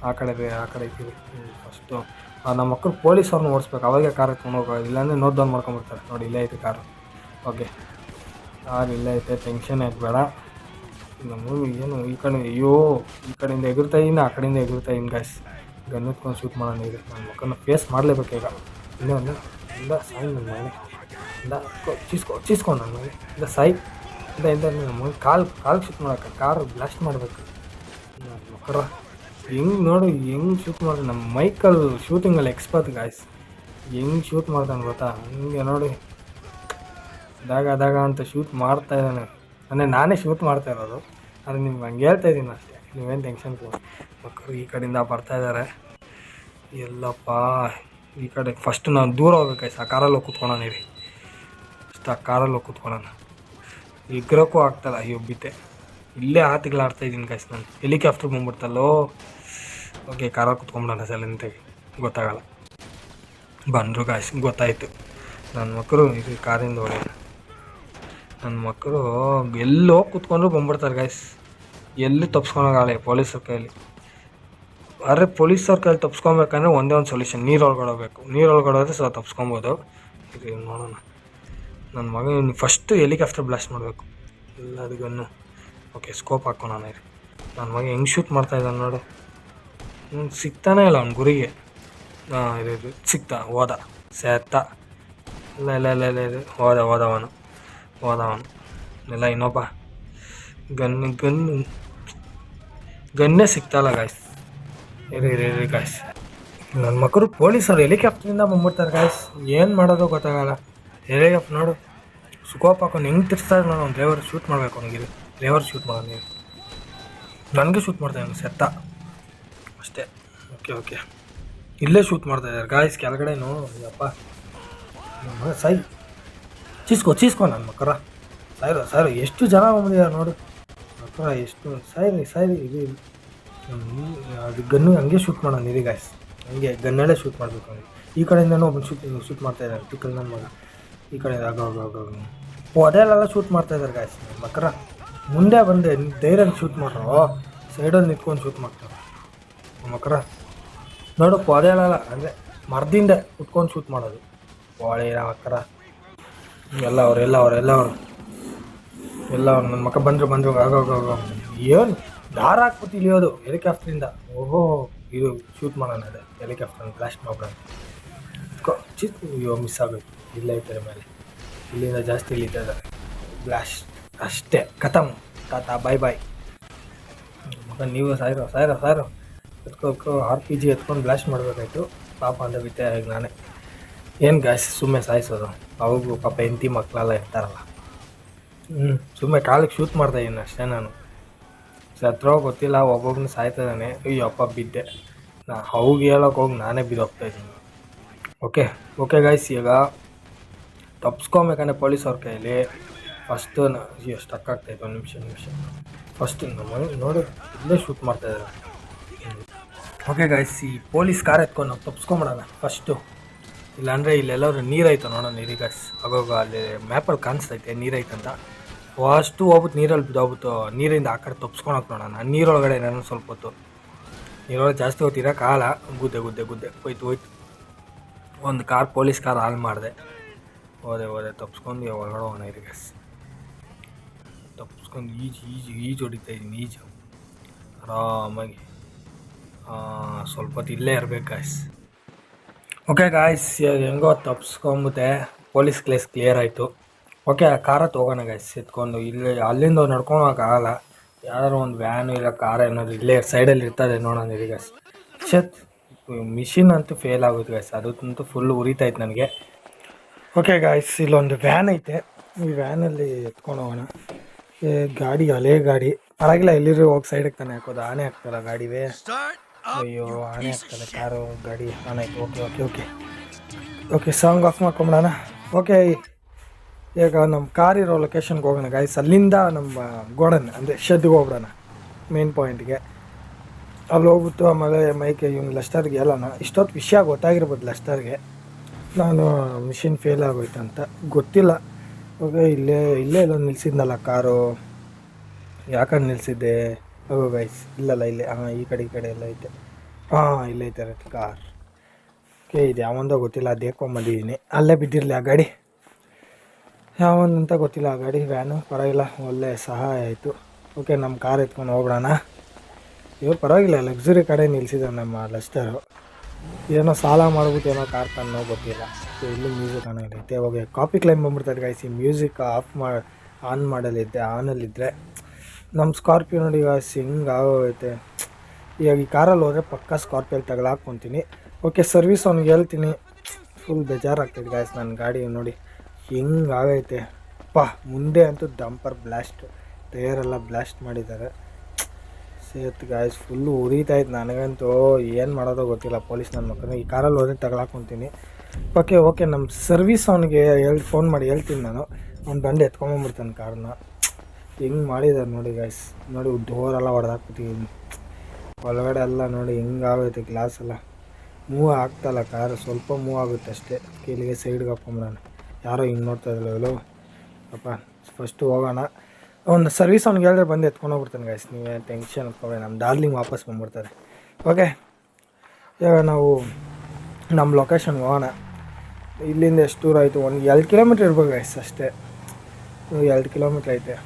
[SPEAKER 1] ಆ ಕಡೆ ಆ ಕಡೆ ಐತಿ ಫಸ್ಟು ನಮ್ಮ ಮಕ್ಕಳು ಪೊಲೀಸ್ ಅವ್ರನ್ನ ಓಡಿಸ್ಬೇಕು. ಅವಾಗೆ ಕಾರ್ ಎತ್ಕೊಂಡು ಹೋಗೋದು ಇಲ್ಲಾಂದರೆ ನೋಟ್ ಡೌನ್ ಮಾಡ್ಕೊಂಬಿಡ್ತಾರೆ ನೋಡಿ, ಇಲ್ಲೇ ಐತೆ ಕಾರು. ಓಕೆ. ಕಾರ್ ಇಲ್ಲೇ ಐತೆ ಟೆನ್ಷನ್ ಬೇಡ. ನಮ್ಮ ಏನು, ಈ ಕಡೆ, ಅಯ್ಯೋ, ಈ ಕಡೆಯಿಂದ ಎಗುರ್ತಾ ಇನ್ನು ಆ ಕಡೆಯಿಂದ ಎಗುರ್ತಾ ಇದ್ದೀನಿ ಗಾಯ್ಸ್ ಗನ್ ಎತ್ಕೊಂಡು ಶೂಟ್ ಮಾಡೋಣ ಈಗ. ನನ್ನ ಮಕ್ಕಳನ್ನ ಫೇಸ್ ಮಾಡಲೇಬೇಕು ಈಗ. ಇನ್ನೇ ಒಂದು ಇಲ್ಲ, ಸಾಯಿ ನನ್ನ ಮನೆ ಇಲ್ಲ ಚೀಸ್ಕೊ ಚೀಸ್ಕೊ ನನ್ನ ಮನೆ ಇಲ್ಲ, ಸಾಯಿ. ಇಲ್ಲ ಇಲ್ಲ ನಮ್ಮ ಕಾಲು ಕಾಲು ಶೂಟ್ ಮಾಡೋಕೆ ಕಾರು ಬ್ಲಾಸ್ಟ್ ಮಾಡಬೇಕು. ಮಕ್ಕಳ. ಹೆಂಗೆ ನೋಡು, ಹೆಂಗ್ ಶೂಟ್ ಮಾಡಿದೆ. ನಮ್ಮ ಮೈಕಲ್ ಶೂಟಿಂಗಲ್ಲಿ ಎಕ್ಸ್ಪರ್ಟ್ ಗಾಯ್ಸ್ ಹೆಂಗೆ ಶೂಟ್ ಮಾಡ್ತಾನೆ ಗೊತ್ತಾ? ಹಂಗೆ ನೋಡಿ. ದಾಗ ದಾಗ ಅಂತ ಶೂಟ್ ಮಾಡ್ತಾ ಇದ್ದಾನೆ. ಅಂದರೆ ನಾನೇ ಶೂಟ್ ಮಾಡ್ತಾ ಇರೋದು. ಆದರೆ ನಿಮ್ಗೆ ಹಂಗೆ ಹೇಳ್ತಾ ಇದ್ದೀನಿ ಅಷ್ಟೇ. ನೀವೇನು ಟೆನ್ಷನ್ ಮಕ್ಕಳು ಈ ಕಡೆಯಿಂದ ಬರ್ತಾ ಇದ್ದಾರೆ. ಎಲ್ಲಪ್ಪ, ಈ ಕಡೆ ಫಸ್ಟ್ ನಾನು ದೂರ ಹೋಗ್ಬೇಕಾಯ್ತು ಆ ಕಾರಲ್ಲಿ ಹೋಗಿ ಕೂತ್ಕೊಳ್ಳೋಣ, ಇರಿ. ಫಸ್ಟ್ ಆ ಕಾರಲ್ಲಿ ಹೋಗಿ ಕೂತ್ಕೊಳ್ಳೋಣ. ಇಗ್ರಕ್ಕೂ ಆಗ್ತಲ್ಲ ಅಯ್ಯೋ ಒಬ್ಬಿತೆ ಇಲ್ಲೇ ಆತಿಗಳು ಆಡ್ತಾ ಇದ್ದೀನಿ ಗಾಯ್ಸ್ ನಾನು. ಹೆಲಿಕಾಪ್ಟರ್ ಬಂದ್ಬಿಡ್ತಲ್ಲೋ? ಓಕೆ ಕಾರಲ್ಲಿ ಕುತ್ಕೊಂಬಿಡೋಣ ನಿಂತಾಗಿ ಗೊತ್ತಾಗಲ್ಲ. ಬಂದರು ಗಾಯ್ಸ್ ಗೊತ್ತಾಯಿತು. ನನ್ನ ಮಕ್ಕಳು ಇದು ಕಾರಿಂದ ಹೊಡೆ ನನ್ನ ಮಕ್ಕಳು ಎಲ್ಲೋ ಕೂತ್ಕೊಂಡ್ರು ಬಂದ್ಬಿಡ್ತಾರೆ ಗಾಯ್ಸ್ ಎಲ್ಲಿ ತಪ್ಸ್ಕೊಳಗಾಳೆ ಪೊಲೀಸರ ಕೈಯಲ್ಲಿ ಅರೆ ಪೊಲೀಸರ ಕೈಲಿ ತಪ್ಸ್ಕೊಬೇಕಂದ್ರೆ ಒಂದೇ ಒಂದು ಸೊಲ್ಯೂಷನ್ ನೀರೊಳಗಡೆ ಹೋಗ್ಬೇಕು. ಒಳಗಡೆ ಹೋದ್ರೆ ಸಹ ತಪ್ಸ್ಕೊಬೋದು. ಇದು ನೋಡೋಣ. ನನ್ನ ಮಗ ಫಸ್ಟು ಹೆಲಿಕಾಪ್ಟರ್ ಬ್ಲಾಸ್ಟ್ ಮಾಡಬೇಕು. ಎಲ್ಲದಕ್ಕೂ ಓಕೆ ಸ್ಕೋಪ್ ಹಾಕೋಣ ನಾನು ನನ್ನ ಮಗ ಹೆಂಗೆ ಶೂಟ್ ಮಾಡ್ತಾ ಇದ್ದಾನೆ ನೋಡು. ಹ್ಞೂ ಸಿಗ್ತಾನೆ ಇಲ್ಲ ಅವ್ನ ಗುರಿಗೆ. ಹಾಂ ಇದು ಸಿಕ್ತಾ ಹೋದ. ಸೇತ ಇಲ್ಲ ಇಲ್ಲ ಇಲ್ಲ ಇಲ್ಲ, ಇದು, ಹೋದ ಹೋದವನು ಹೋದವನು ಇಲ್ಲ, ಇನ್ನೊಬ್ಬ. ಗನ್ ಗನ್, ಗನ್ನೇ ಸಿಗ್ತಾಯಿಲ್ಲ ಗಾಯ್ಸ್ ಇರಿ ಇರಿ ಇರಿ ಗಾಯ್ಸ್ ನನ್ನ ಮಕ್ಕಳು ಪೊಲೀಸರು ಹೆಲಿಕಾಪ್ಟ್ರಿಂದ ಬಂದ್ಬಿಡ್ತಾರೆ ಗಾಯ್ಸ್ ಏನು ಮಾಡೋದು ಗೊತ್ತಾಗಲ್ಲ. ಹೆಲಿಕಾಪ್ಟರ್ ನೋಡು. ಸುಖೋಪ್ ಹಾಕೊಂಡು ಹೆಂಗೆ ತಿರ್ಸ್ತಾರೆ ನಾನು ಅವ್ನು ಡ್ರೈವರ್ ಶೂಟ್ ಮಾಡಬೇಕು ಅವನಿಗೆ. ಡ್ರೈವರ್ ಶೂಟ್ ಮಾಡೋದು ನನಗೆ ಶೂಟ್ ಮಾಡ್ತಾ ಇವನು ಸೆತ್ತ ಓಕೆ ಓಕೆ ಇಲ್ಲೇ ಶೂಟ್ ಮಾಡ್ತಾ ಇದ್ದಾರೆ. ಗಾಯ್ಸ್ ಕೆಳಗಡೆನೂ ಅಯ್ಯಪ್ಪ ನಮ್ಮ ಸಾಯಿ. ಚೀಸ್ಕೋ, ಚೀಸ್ಕೊ ನನ್ನ ಮಕ್ಕರ ಸಾಯಿರೋ ಸಾಯಿರೋ, ಎಷ್ಟು ಜನ ಬಂದಿದ್ದಾರೆ ನೋಡು. ಮಕ್ಕರ ಎಷ್ಟು ಸಾಯಿರಿ ಸಾಯಿರಿ, ಇದು ಇದು. ಅದು ಗನ್ನು ಹಂಗೆ ಶೂಟ್ ಮಾಡೋಣ ಇರಿ ಗಾಯ್ಸ್ ಹಂಗೆ ಗನ್ನಲ್ಲೇ ಶೂಟ್ ಮಾಡಬೇಕು ನನಗೆ ಈ ಕಡೆಯಿಂದನೂ ಒಬ್ಬನು ಶೂಟ್ ಶೂಟ್ ಮಾಡ್ತಾ ಇದ್ದಾರೆ. ಟಿಕಲ್ ನನ್ನ ಮಗ. ಈ ಕಡೆ ಆಗ ಅದೆಲ್ಲ ಶೂಟ್ ಮಾಡ್ತಾ ಇದ್ದಾರೆ ಗಾಯ್ಸ್ ಮಕ್ಕರ ಮುಂದೆ ಬಂದೆ ಧೈರ್ಯ ಶೂಟ್ ಮಾಡ್ರು? ಸೈಡಲ್ಲಿ ನಿಂತ್ಕೊಂಡು ಶೂಟ್ ಮಾಡ್ತಾರೆ. ಮಕ್ಕಳ. ನೋಡು ಪೊದೆಲ್ಲ ಅಂದರೆ ಮರದಿಂದ ಕುತ್ಕೊಂಡು ಶೂಟ್ ಮಾಡೋದು. ಒಳ್ಳೆ ಅಕ್ಕರ ಎಲ್ಲ ಅವ್ರು ಎಲ್ಲ ಅವ್ರು, ಎಲ್ಲ ಅವರು. ಎಲ್ಲ ಅವ್ರು ನನ್ನ ಮಕ್ಕ ಬಂದರು ಬಂದರು ಆಗೋಗೋಗೋ ಏನು? ದಾರ ಹಾಕ್ಬಿಟ್ಟು ಇಳಿಯೋದು ಹೆಲಿಕಾಪ್ಟ್ರಿಂದ. ಓಹೋ, ಇದು ಶೂಟ್ ಮಾಡೋಣ ಅದೇ ಹೆಲಿಕಾಪ್ಟರ್ ಬ್ಲಾಸ್ಟ್ ಮಾಡೋಣ ಚಿತ್, ಅಯ್ಯೋ ಮಿಸ್ ಆಗೋಯ್ತು. ಇಲ್ಲ ಐತಾರೆ ಮೇಲೆ. ಇಲ್ಲಿಂದ ಜಾಸ್ತಿ ಇಳಿತಾ ಇದ್ದಾರೆ. ಬ್ಲಾಸ್ಟ್ ಅಷ್ಟೇ. ಖತಮ್ ತಾತ ಬಾಯ್ ಬಾಯ್ ಮಗ, ನೀವು ಸಾಯಿರೋ ಸಾಯಿರೋ ಸಾಯಿರೋ. ಎತ್ಕೋ ಆರ್ ಪಿ ಜಿ ಎತ್ಕೊಂಡು ಬ್ಲಾಶ್ ಮಾಡಬೇಕಾಯ್ತು. ಪಾಪ ಬಿಟ್ಟೆ ಈಗ ನಾನೇ. ಏನು ಗಾಯ್ಸ್ ಸುಮ್ಮನೆ ಸಾಯಿಸೋದು. ಅವಾಗೂ ಪಾಪ ಹೆಂಡತಿ ಮಕ್ಕಳೆಲ್ಲ ಇರ್ತಾರಲ್ಲ. ಹ್ಞೂ ಸುಮ್ಮನೆ ಕಾಲಿಗೆ ಶೂಟ್ ಮಾಡ್ತಾ ಇದ್ದೀನಿ ಅಷ್ಟೇ ನಾನು. ಸತ್ರೋ ಗೊತ್ತಿಲ್ಲ ಒಬ್ಬೊಬ್ಬನ ಇದ್ದಾನೆ. ಅಯ್ಯಪ್ಪ ಬಿದ್ದೆ. ನಾ ಅವ್ಗೆ ಹೇಳೋಕೆ ಹೋಗಿ ನಾನೇ ಬಿದ್ದೋಗ್ತಾ ಇದ್ದೀನಿ. ಓಕೆ ಓಕೆ ಗಾಯ್ಸ್ ಈಗ ತಪ್ಸ್ಕೊಬೇಕಂದ್ರೆ ಪೊಲೀಸ್ ಅವ್ರ ಕೈಯಲ್ಲಿ ಫಸ್ಟು ಅಯ್ಯೋ ಸ್ಟಕ್ ಆಗ್ತಾಯಿತ್ತು ಒಂದು ನಿಮಿಷ ನಿಮಿಷ. ಫಸ್ಟ್ ನಮ್ಮ ನೋಡಿ, ಇಲ್ಲೇ ಶೂಟ್ ಮಾಡ್ತಾ ಇದ್ದಾರೆ. ಓಕೆ ಗಾಯ್ಸ್ ಈ ಪೊಲೀಸ್ ಕಾರ್ ಎತ್ಕೊಂಡು ನಾವು ತಪ್ಸ್ಕೊಂಬಿಡೋಣ ಫಸ್ಟು ಇಲ್ಲಾಂದರೆ ಇಲ್ಲೆಲ್ಲರೂ ನೀರಾಯ್ತು ನೋಡೋಣ ನೀರಿ ಗಾಯ್ಸ್ ಆಗೋಗ ಅಲ್ಲಿ ಮ್ಯಾಪಲ್ಲಿ ಕಾಣಿಸ್ತೈತೆ ನೀರಾಯ್ತಂತ ಫಸ್ಟು ಹೋಗ್ಬಿಟ್ಟು ನೀರಲ್ಲಿ ಬಿದ್ದೋಗ್ಬಿಟ್ಟು ನೀರಿಂದ ಆ ಕಡೆ ತಪ್ಸ್ಕೊಳಕ್ಕೆ ನೋಡೋಣ. ನೀರೊಳಗಡೆ ನಾನು ಸ್ವಲ್ಪ ಹೊತ್ತು. ನೀರೊಳಗೆ ಜಾಸ್ತಿ ಹೊತ್ತು ಕಾಲ ಗುದ್ದೆ ಗುದ್ದೆ ಗುದ್ದೆ. ಹೋಯ್ತು ಹೋಯ್ತು. ಒಂದು ಕಾರ್ ಪೊಲೀಸ್ ಕಾರ್ ಹಾಳು ಮಾಡಿದೆ. ಹೋದೆ ಹೋದೆ. ತಪ್ಸ್ಕೊಂಡು ಒಳಗಡೆ ಹೋಗೋಣ ಇರಿಗೆ ತಪ್ಸ್ಕೊಂಡು ಈಜು ಈಜು ಈಜು ಹೊಡಿತಾ ಇದ್ದೀನಿ ಈಜು. ಆರಾಮಾಗಿ. ಸ್ವಲ್ಪ ಹೊತ್ತು ಇಲ್ಲೇ ಇರಬೇಕು ಗಾಯ್ಸ್ ಓಕೆ ಗಾಯ್ಸ್ ಹೆಂಗೋ ತಪ್ಸ್ಕೊಂಬಿಟ್ಟೆ. ಪೊಲೀಸ್ ಕ್ಲೇಸ್ ಕ್ಲಿಯರ್ ಆಯಿತು. ಓಕೆ ಕಾರ ತೊಗೋಣ ಗಾಯ್ಸ್ ಎತ್ಕೊಂಡು ಇಲ್ಲಿ, ಅಲ್ಲಿಂದ ನಡ್ಕೊಂಡು ಯಾರು ಒಂದು ವ್ಯಾನು ಇಲ್ಲ ಕಾರ ಏನಾದ್ರು ಇಲ್ಲೇ ಸೈಡಲ್ಲಿ ಇರ್ತದೆ ನೋಡೋಣ ಇರಿ ಗಾಯ್ಸ್ ಶತ್ ಮಿಷಿನ್ ಅಂತೂ ಫೇಲ್ ಆಗುತ್ತೆ ಗಾಯ್ಸ್ ಅದಂತೂ ಫುಲ್ ಉರಿತಾಯ್ತು ನನಗೆ. ಓಕೆ ಗಾಯ್ಸ್ ಇಲ್ಲೊಂದು ವ್ಯಾನ್ ಐತೆ. ಈ ವ್ಯಾನಲ್ಲಿ ಎತ್ಕೊಂಡು ಹೋಗೋಣ. ಗಾಡಿ, ಹಳೆ ಗಾಡಿ. ಪರವಾಗಿಲ್ಲ ಎಲ್ಲಿರೋ ಹೋಗಿ ಸೈಡಿಗೆ ತಾನೆ ಹಾಕೋದು. ಆನೆ ಹಾಕ್ತಲ್ಲ ಗಾಡಿವೇ. ಅಯ್ಯೋ ಆನೆ ಆಗ್ತದೆ ಕಾರು ಗಾಡಿ ಆನೆ ಆಯ್ತು okay okay okay okay song off ಮಾಡ್ಕೊಂಬಿಡೋಣ. Okay ಈಗ ನಮ್ಮ ಕಾರ್ ಇರೋ ಲೊಕೇಶನ್ಗೆ ಹೋಗೋಣ ಗಾಯ್ಸ್ ಅಲ್ಲಿಂದ ನಮ್ಮ ಗೋಡನ್ ಅಂದರೆ ಶೆಡ್ಗೆ ಹೋಗ್ಬಿಡೋಣ ಮೇನ್ ಪಾಯಿಂಟ್ಗೆ ಅಲ್ಲಿ ಹೋಗ್ಬಿಟ್ಟು ಆಮೇಲೆ ಮೈಕೆ ಇವ್ನು ಲಸ್ಟರ್ಗೆ ಹೇಳೋಣ. ಇಷ್ಟೊತ್ತು ವಿಷಯ ಗೊತ್ತಾಗಿರ್ಬೋದು ಲಸ್ಟರ್ಗೆ ನಾನು ಮಿಷಿನ್ ಫೇಲ್ ಆಗೋಯ್ತು ಅಂತ. ಗೊತ್ತಿಲ್ಲ. ಓಕೆ ಇಲ್ಲೇ ಇಲ್ಲೇ ಎಲ್ಲ ನಿಲ್ಸಿದ್ನಲ್ಲ ಕಾರು. ಯಾಕಂದು ನಿಲ್ಸಿದ್ದೆ? ಹೋಗೋ ಗೈಸ್ ಇಲ್ಲಲ್ಲ, ಇಲ್ಲೇ, ಹಾಂ, ಈ ಕಡೆ ಈ ಕಡೆ ಎಲ್ಲ ಐತೆ. ಹಾಂ, ಇಲ್ಲೇ ಐತೆ ರೀ ಕಾರ್ ಓಕೆ ಇದು ಯಾವೊಂದೋ ಗೊತ್ತಿಲ್ಲ, ಅದು ಹೇಳ್ಕೊಂಬಂದಿದ್ದೀನಿ ಅಲ್ಲೇ ಬಿದ್ದಿರಲಿ, ಆ ಗಾಡಿ. ಯಾವಂದಂತ ಗೊತ್ತಿಲ್ಲ, ಆ ಗಾಡಿ ವ್ಯಾನು ಪರವಾಗಿಲ್ಲ, ಒಳ್ಳೆ ಸಹಾಯ ಆಯಿತು. ಓಕೆ ನಮ್ಮ ಕಾರ್ ಎತ್ಕೊಂಡು ಹೋಗ್ಬಿಡೋಣ. ಇವ್ರು ಪರವಾಗಿಲ್ಲ ಲಕ್ಸುರಿ ಕಡೆ ನಿಲ್ಲಿಸಿದ ನಮ್ಮ ಲಸ್ಟರು ಏನೋ ಸಾಲ ಮಾಡ್ಬಿಟ್ಟು ಏನೋ ಕಾರ್ ತನ್ನೋ ಗೊತ್ತಿಲ್ಲ. ಸೊ ಇಲ್ಲಿ ಮ್ಯೂಸಿಕ್ ಆನ್ ಆಗಿರುತ್ತೆ ಹೋಗಿ ಕಾಪಿ ಕ್ಲೈಮ್ ಬಂದ್ಬಿಡ್ತಾರೆ ಗೈಸ್ ಈ ಮ್ಯೂಸಿಕ್ ಆಫ್ ಮಾಡಿ ಆನ್ ಮಾಡಲಿದ್ದೆ ಆನಲ್ಲಿದ್ದರೆ ನಮ್ಮ ಸ್ಕಾರ್ಪಿಯೋ ನೋಡಿ ಇವಾಗ ಹಿಂಗೆ ಆಗೋಗೈತೆ. ಇವಾಗ ಈ ಕಾರಲ್ಲಿ ಹೋದರೆ ಪಕ್ಕ ಸ್ಕಾರ್ಪಿಯೋಲ್ಲಿ ತಗಲಾಕೊಂತೀನಿ ಓಕೆ ಸರ್ವಿಸ್ ಅವ್ನಿಗೆ ಹೇಳ್ತೀನಿ. ಫುಲ್ ಬೇಜಾರಾಗ್ತೈತೆ ಗಾಯ್ಸ್ ನನ್ನ ಗಾಡಿ ನೋಡಿ. ಹಿಂಗೆ ಆಗೈತೆ. ಪಾ, ಮುಂದೆ ಅಂತೂ ಡಂಪರ್ ಬ್ಲ್ಯಾಸ್ಟ್ ಟೈರೆಲ್ಲ ಬ್ಲ್ಯಾಸ್ಟ್ ಮಾಡಿದ್ದಾರೆ. ಸೇತ್ ಗಾಯ್ಸ್ ಫುಲ್ಲು ಉರಿತಾಯ್ತು ನನಗಂತೂ. ಏನು ಮಾಡೋದೋ ಗೊತ್ತಿಲ್ಲ ಪೊಲೀಸ್ ನನ್ನ ಮಕ್ಕಳು ಈ ಕಾರಲ್ಲಿ ಹೋದ್ರೆ ತಗೊಳಕೊಂತೀನಿ ಓಕೆ ಓಕೆ ನಮ್ಮ ಸರ್ವಿಸ್ ಅವನಿಗೆ ಹೇಳಿ ಫೋನ್ ಮಾಡಿ ಹೇಳ್ತೀನಿ ನಾನು. ಅವ್ನು ಬಂದು ಎತ್ಕೊಂಬಂದ್ಬಿಡ್ತಾನೆ ಕಾರ್ನ ಹಿಂಗೆ ಮಾಡಿದ್ದಾರೆ ನೋಡಿ ಗಾಯ್ಸ್ ನೋಡಿ ಡೋರೆಲ್ಲ ಹೊಡೆದಾಕ್ಬಿಟ್ಟಿದ್ದೀನಿ ಒಳಗಡೆ ಎಲ್ಲ ನೋಡಿ ಹಿಂಗೆ ಆಗೋಯ್ತು ಗ್ಲಾಸ್ ಎಲ್ಲ. ಮೂವ್ ಆಗ್ತಲ್ಲ ಕಾರ್ ಸ್ವಲ್ಪ ಮೂವ್ ಆಗುತ್ತೆ ಅಷ್ಟೇ. ಇಲ್ಲಿಗೆ ಸೈಡ್ಗೆ ನಾನು ಯಾರೋ ಹಿಂಗೆ ನೋಡ್ತಾ ಇದ್ರಲ್ಲ ಅಪ್ಪ ಫಸ್ಟು ಹೋಗೋಣ. ಒಂದು ಸರ್ವಿಸ್ ಅವ್ನಿಗೆ ಹೇಳಿದ್ರೆ ಬಂದು ಎತ್ಕೊಂಡು ಹೋಗ್ಬಿಡ್ತಾನೆ ಗಾಯ್ಸ್ ನೀವೇ ಟೆನ್ಷನ್ ಎತ್ಕೊಬೇಡಿ ನಮ್ಮ ಡಾರ್ಲಿಂಗ್ ವಾಪಸ್ ಬಂದ್ಬಿಡ್ತಾರೆ. ಓಕೆ ಇವಾಗ ನಾವು ನಮ್ಮ ಲೊಕೇಶನ್ಗೆ ಹೋಗೋಣ. ಇಲ್ಲಿಂದ ಎಷ್ಟು ದೂರ ಆಯಿತು? ಒಂದು ಎರಡು ಕಿಲೋಮೀಟ್ರ್ ಇರ್ಬೇಕು ಗೈಸ್ ಅಷ್ಟೇ. ಎರಡು ಕಿಲೋಮೀಟ್ರ್ ಐತೆ.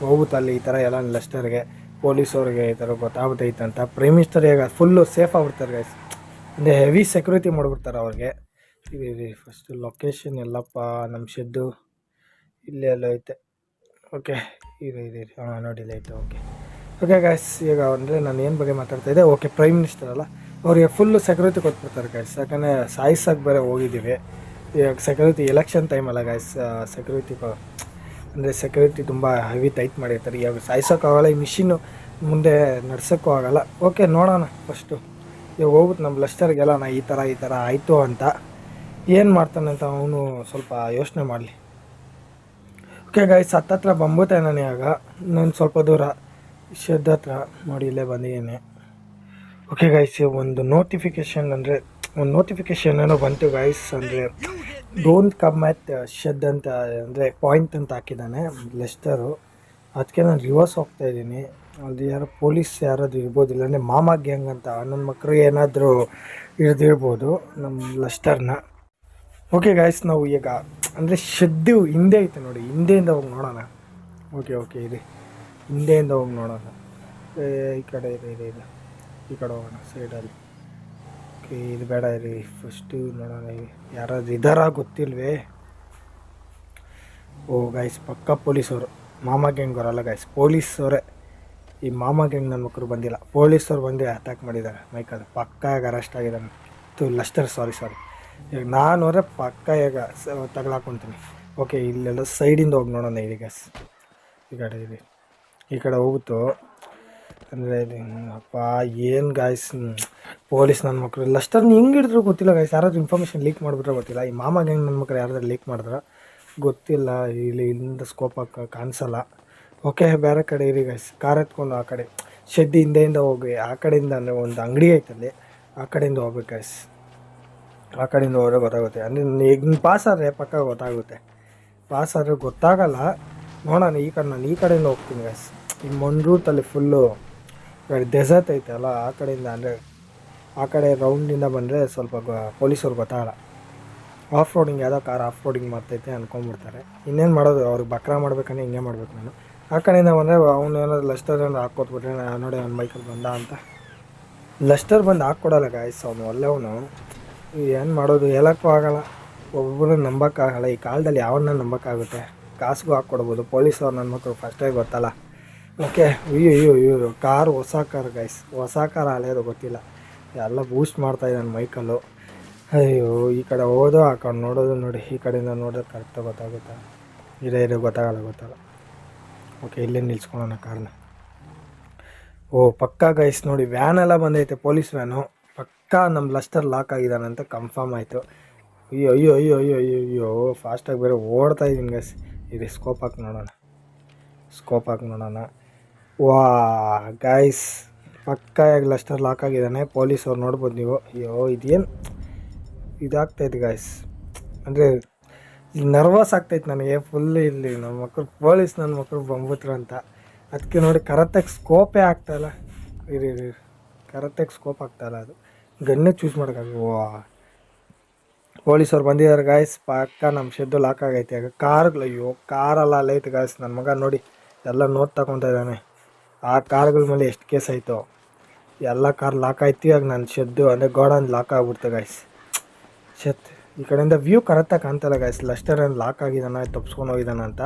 [SPEAKER 1] ಹೋಗುತ್ತೆ ಅಲ್ಲಿ ಈ ಥರ ಎಲ್ಲ ಲಷ್ಟರ್ಗೆ ಪೊಲೀಸವ್ರಿಗೆ ಈ ಥರ ಗೊತ್ತಾಗ್ಬಿಟ್ಟೈತೆ ಅಂತ. ಪ್ರೈಮ್ ಮಿನಿಸ್ಟರ್ ಈಗ ಫುಲ್ಲು ಸೇಫ್ ಆಗ್ಬಿಡ್ತಾರೆ ಗೈಸ್ ಅಂದರೆ ಹೆವಿ ಸೆಕ್ಯೂರಿಟಿ ಮಾಡಿಬಿಡ್ತಾರೆ ಅವ್ರಿಗೆ. ಇದು ಫಸ್ಟ್ ಲೊಕೇಶನ್ ಎಲ್ಲಪ್ಪ ನಮ್ಮ ಶೆಡ್ಡು ಇಲ್ಲೇ ಎಲ್ಲ ಐತೆ. ಓಕೆ ಇದು ಇದು ಹಾಂ, ನೋಡಿ, ಇಲ್ಲ ಓಕೆ ಓಕೆ ಗಾಯ್ಸ್ ಈಗ ಅಂದರೆ ನಾನು ಏನು ಬಗ್ಗೆ ಮಾತಾಡ್ತಾ ಇದ್ದೆ? ಓಕೆ ಪ್ರೈಮ್ ಮಿನಿಸ್ಟರ್ ಅಲ್ಲ. ಅವ್ರಿಗೆ ಫುಲ್ಲು ಸೆಕ್ಯೂರಿಟಿ ಕೊಟ್ಬಿಡ್ತಾರೆ ಗಾಯ್ಸ್ ಯಾಕಂದರೆ ಸಾಯಿಸಾಗಿ ಬೇರೆ ಹೋಗಿದ್ದೀವಿ. ಈಗ ಸೆಕ್ಯೂರಿಟಿ ಎಲೆಕ್ಷನ್ ಟೈಮಲ್ಲ ಗಾಯ್ಸ್ ಸೆಕ್ಯೂರಿಟಿ ಅಂದರೆ ಸೆಕ್ಯೂರಿಟಿ ತುಂಬ ಹೆವಿ ಟೈಟ್ ಮಾಡಿರ್ತಾರೆ. ಇವಾಗ ಸಾಯಿಸೋಕ್ಕಾಗಲ್ಲ ಈ ಮಿಷಿನ್ನು ಮುಂದೆ ನಡ್ಸೋಕ್ಕೂ ಆಗೋಲ್ಲ. ಓಕೆ ನೋಡೋಣ ಫಸ್ಟು ಇವಾಗ ಹೋಗ್ಬಿಟ್ಟು ನಮ್ಮ ಲಸ್ಟರ್ಗೆಲ್ಲ ನಾ ಈ ಥರ ಈ ಥರ ಆಯಿತು ಅಂತ. ಏನು ಮಾಡ್ತಾನೆ ಅಂತ ಅವನು ಸ್ವಲ್ಪ ಯೋಚನೆ ಮಾಡಲಿ. ಓಕೆ ಗಾಯ್ಸ್ ಹತ್ತತ್ರ ಬಂದ್ಬಿಟ್ಟೆ ನಾನು ಇವಾಗ. ನಾನು ಸ್ವಲ್ಪ ದೂರ. ಶೆಡ್ ಹತ್ರ ನೋಡಿ, ಇಲ್ಲೇ ಬಂದಿದ್ದೀನಿ. ಓಕೆ ಗೈಸ್ ಒಂದು ನೋಟಿಫಿಕೇಶನ್ ಅಂದರೆ, ಒಂದು ನೋಟಿಫಿಕೇಶನ್ ಏನೋ ಬಂತು ಗಾಯ್ಸ್ ಅಂದರೆ ಡೋಂಟ್ ಕಮ್ ಅಟ್ ಶೆಡ್ ಅಂತ, ಅಂದರೆ ಪಾಯಿಂಟ್ ಅಂತ ಹಾಕಿದ್ದಾನೆ ಲೆಸ್ಟರು. ಅದಕ್ಕೆ ನಾನು ರಿವರ್ಸ್ ಹೋಗ್ತಾ ಇದ್ದೀನಿ. ಅಲ್ಲಿ ಯಾರು ಪೊಲೀಸ್ ಯಾರಾದರೂ ಇರ್ಬೋದು, ಇಲ್ಲಾಂದರೆ ಮಾಮ ಗ್ಯಾಂಗ್ ಅಂತ ನನ್ನ ಮಕ್ಕಳು ಏನಾದರೂ ಹಿಡ್ದಿರ್ಬೋದು ನಮ್ಮ ಲೆಸ್ಟರ್ನ. ಓಕೆ ಗಾಯ್ಸ್ ನಾವು ಈಗ, ಅಂದರೆ ಶೆಡ್ಡು ಹಿಂದೆ ಐತೆ ನೋಡಿ, ಹಿಂದೆಯಿಂದ ಹೋಗಿ ನೋಡೋಣ. ಓಕೆ ಓಕೆ ಇದೆ. ಹಿಂದೆಯಿಂದ ಹೋಗಿ ನೋಡೋಣ. ಈ ಕಡೆ ಇದೆ ಇದೆ ಇದೆ. ಈ ಕಡೆ ಹೋಗೋಣ ಸೈಡಲ್ಲಿ ಓಕೆ, ಇದು ಬೇಡ ಇರಿ ಫಸ್ಟು ನೋಡೋಣ ಯಾರಾದ್ರು ಇದಾರ ಗೊತ್ತಿಲ್ವೇ? ಓ ಗಾಯ್ಸ್ ಪಕ್ಕ ಪೊಲೀಸವರು. ಮಾಮ ಗ್ಯಾಂಗ್ ಬರಲ್ಲ ಗೈಸ್ ಪೊಲೀಸವರೇ. ಈ ಮಾಮ ಗ್ಯಾಂಗ್ ನನ್ನ ಮಕ್ಕಳು ಬಂದಿಲ್ಲ. ಪೊಲೀಸವ್ರು ಬಂದು ಅಟ್ಯಾಕ್ ಮಾಡಿದ್ದಾರೆ. ಮೈಕಲ್ಲಿ ಪಕ್ಕಾಗ ಅರೆಸ್ಟ್ ಆಗಿದ್ದಾನೆ. ತು ಲಸ್ಟರ್ ಸಾರಿ ಸಾರಿ ಈಗ ನಾನು ಹೋದ್ರೆ ಪಕ್ಕ ಈಗ ತಗೊಳಕೊಂತೀನಿ ಓಕೆ ಇಲ್ಲೆಲ್ಲ ಸೈಡಿಂದ ಹೋಗಿ ನೋಡೋಣ ಇಲ್ಲಿ ಗೈಸ್ ಈ ಕಡೆ ಇದೆ ಈ ಕಡೆ ಹೋಗ್ಬಿಟ್ಟು ಅಂದರೆ ಅಪ್ಪ, ಏನು ಗಾಯ್ಸ್ ಪೊಲೀಸ್ ನನ್ನ ಮಕ್ಕಳು ಲಸ್ಟರ್ನ ಹೆಂಗೆ ಹಿಡಿದ್ರು ಗೊತ್ತಿಲ್ಲ ಗಾಯ್ಸ್ ಯಾರಾದ್ರೂ ಇನ್ಫಾರ್ಮೇಷನ್ ಲೀಕ್ ಮಾಡಿಬಿಟ್ರೆ ಗೊತ್ತಿಲ್ಲ. ಈ ಮಾಮ ಗ್ಯಾಂಗ್ ನನ್ನ ಮಕ್ಕಳು ಯಾರಾದ್ರೂ ಲೀಕ್ ಮಾಡಿದ್ರೆ? ಗೊತ್ತಿಲ್ಲ. ಇಲ್ಲಿ ಇಲ್ಲಿಂದ ಸ್ಕೋಪ್ ಹಾಕ, ಕಾಣಿಸಲ್ಲ. ಓಕೆ ಬೇರೆ ಕಡೆ ಇರಿ ಗಾಯ್ಸ್ ಕಾರ್ ಎತ್ಕೊಂಡು ಆ ಕಡೆ ಶೆಡ್ ಹಿಂದೆಯಿಂದ ಹೋಗಿ, ಆ ಕಡೆಯಿಂದ ಅಂದರೆ ಒಂದು ಅಂಗಡಿ ಐತಲ್ಲಿ, ಆ ಕಡೆಯಿಂದ ಹೋಗ್ಬೇಕು ಗಾಯ್ಸ್ ಆ ಕಡೆಯಿಂದ ಹೋದ್ರೆ ಗೊತ್ತಾಗುತ್ತೆ. ಅಂದರೆ ಈಗ ಪಾಸ್ ಆದರೆ ಪಕ್ಕ ಗೊತ್ತಾಗುತ್ತೆ. ಪಾಸ್ ಆದರೆ ಗೊತ್ತಾಗಲ್ಲ.
[SPEAKER 2] ನೋಡೋಣ, ಈ ಕಡೆ ನಾನು ಈ ಕಡೆಯಿಂದ ಹೋಗ್ತೀನಿ ಗಾಯ್ಸ್ ಈ ಮೊನ್ ರೂಟಲ್ಲಿ ಫುಲ್ಲು ಡೆಸರ್ಟ್ ಐತಲ್ಲ ಆ ಕಡೆಯಿಂದ ಅಂದರೆ ಆ ಕಡೆ ರೌಂಡಿಂದ ಬಂದರೆ ಸ್ವಲ್ಪ ಗೊ- ಪೊಲೀಸವ್ರು ಗೊತ್ತಾಗಲ್ಲ. ಆಫ್ ರೋಡಿಂಗ್ ಯಾವುದೋ ಕಾರ್ ಆಫ್ ರೋಡಿಂಗ್ ಮಾಡ್ತೈತೆ ಅಂದ್ಕೊಂಬಿಡ್ತಾರೆ ಇನ್ನೇನು ಮಾಡೋದು, ಅವ್ರಿಗೆ ಬಕ್ರ ಮಾಡ್ಬೇಕಂದ್ರೆ ಹಿಂಗೆ ಮಾಡ್ಬೇಕು ನಾನು. ಆ ಕಡೆಯಿಂದ ಬಂದರೆ ಅವ್ನು ಏನಾದ್ರು ಲಸ್ಟರ್ ಏನಾದ್ರು ನಾನು ನೋಡಿ ಅವ್ನ ಬೈಕಲ್ಲಿ ಬಂದ ಅಂತ. ಲಸ್ಟರ್ ಬಂದು ಹಾಕ್ಕೊಡಲ್ಲ ಗಾಯ್ಸ್ ಅವನು ಒಳ್ಳೆಯವನು ಏನು ಮಾಡೋದು, ಹೇಳೋಕ್ಕೂ ಆಗಲ್ಲ. ಒಬ್ಬೊಬ್ಬರು ನಂಬೋಕ್ಕಾಗಲ್ಲ. ಈ ಕಾಲದಲ್ಲಿ ಯಾವನ್ನ ನಂಬೋಕ್ಕಾಗುತ್ತೆ? ಕಾಸಿಗೂ ಹಾಕ್ಕೊಡ್ಬೋದು. ಪೊಲೀಸವ್ರು ನನ್ನ ಮಕ್ಕಳು ಫಸ್ಟಾಗಿ ಗೊತ್ತಲ್ಲ. ಓಕೆ. ಅಯ್ಯೋ ಅಯ್ಯೋ ಅಯ್ಯೋ ಕಾರ್ ಹೊಸ ಕಾರ್ ಗೈಸ್ ಹೊಸ ಕಾರ್ ಹಳೆಯದು ಗೊತ್ತಿಲ್ಲ. ಎಲ್ಲ ಬೂಸ್ಟ್ ಮಾಡ್ತಾ ಇದ್ದಾನೆ ಮೈಕಲ್ಲು. ಅಯ್ಯೋ, ಈ ಕಡೆ ಹೋದು, ಆ ಕಡೆ ನೋಡೋದು ನೋಡಿ. ಈ ಕಡೆಯಿಂದ ನೋಡೋದು ಕರೆಕ್ಟ್ ಗೊತ್ತಾಗುತ್ತಾ? ಇರೇ ಇರೋ ಗೊತ್ತಾಗಲ್ಲ ಗೊತ್ತಾಗಲ್ಲ. ಓಕೆ, ಇಲ್ಲೇ ನಿಲ್ಸ್ಕೊಳ್ಳೋಣ ಕಾರ್ನ. ಓ, ಪಕ್ಕಾ ಗೈಸ್ ನೋಡಿ ವ್ಯಾನ್ ಎಲ್ಲ ಬಂದೈತೆ ಪೊಲೀಸ್ ವ್ಯಾನು ಪಕ್ಕಾ ನಮ್ಮ ಲಸ್ಟರ್ ಲಾಕ್ ಆಗಿದ್ದಾನೆ ಅಂತ ಕನ್ಫರ್ಮ್ ಆಯಿತು. ಅಯ್ಯೋ ಅಯ್ಯೋ ಅಯ್ಯೋ ಅಯ್ಯೋ ಅಯ್ಯೋ ಅಯ್ಯೋ. ಫಾಸ್ಟಾಗಿ ಬೇರೆ ಓಡ್ತಾ ಇದ್ದೀನಿ ಗೈಸ್ ಇದು ಸ್ಕೋಪ್ ಹಾಕಿ ನೋಡೋಣ. ಸ್ಕೋಪ್ ಹಾಕಿ ನೋಡೋಣ. ವಾ ಗಾಯ್ಸ್ ಪಕ್ಕಾಗಿ ಲಸ್ಟರ್ ಲಾಕ್ ಆಗಿದ್ದಾನೆ. ಪೊಲೀಸವ್ರು ನೋಡ್ಬೋದು ನೀವು. ಅಯ್ಯೋ, ಇದೇನು ಇದಾಗ್ತೈತೆ ಗಾಯ್ಸ್ ಅಂದರೆ ನರ್ವಸ್ ಆಗ್ತೈತೆ ನನಗೆ. ಫುಲ್ ಇಲ್ಲಿ ನಮ್ಮ ಮಕ್ಕಳು ಪೊಲೀಸ್ ನನ್ನ ಮಕ್ಕಳು ಬಂದ್ಬಿಟ್ರು ಅಂತ. ಅದಕ್ಕೆ ನೋಡಿ ಕರೆಕ್ಟಾಗಿ ಸ್ಕೋಪೇ ಆಗ್ತಾಯಿಲ್ಲ ಇರಿ ಇರಿ ಕರೆಕ್ಟಾಗಿ ಸ್ಕೋಪ್ ಆಗ್ತಾಯಿಲ್ಲ ಅದು. ಗನ್ನೇ ಚೂಸ್ ಮಾಡೋಕ್ಕಾಗ ವಾ. ಪೊಲೀಸವ್ರು ಬಂದಿದ್ದಾರೆ ಗಾಯ್ಸ್ ಪಕ್ಕ ನಮ್ಮ ಶೆಡ್ಡು ಲಾಕ್ ಆಗೈತೆ. ಆಗ ಕಾರ್ಗಳು, ಅಯ್ಯೋ, ಕಾರಲ್ಲ ಅಲ್ಲೈತೆ ಗಾಯ್ಸ್ ನನ್ನ ಮಗ ನೋಡಿ, ಎಲ್ಲ ನೋಟ್ ತಗೊತಾ ಇದ್ದಾನೆ. ಆ ಕಾರ್ಗಳ ಮೇಲೆ ಎಷ್ಟು ಕೇಸ್ ಆಯಿತು, ಎಲ್ಲ ಕಾರ್ ಲಾಕ್ ಆಯ್ತು, ಇವಾಗ ನನ್ನ ಶೆದ್ದು ಅಂದರೆ ಗೋಡನ್ ಲಾಕ್ ಆಗ್ಬಿಡ್ತು ಗಾಯ್ಸ್ ಶತ್, ಈ ಕಡೆಯಿಂದ ವ್ಯೂ ಕರೆಕ್ಟಾಗಿ ಕಾಣ್ತಲ್ಲ ಗಾಯ್ಸ್ ಲಸ್ಟರ್ ಏನು ಲಾಕ್ ಆಗಿದ್ದಾನ ತಪ್ಸ್ಕೊಂಡು ಹೋಗಿದ್ದಾನ ಅಂತ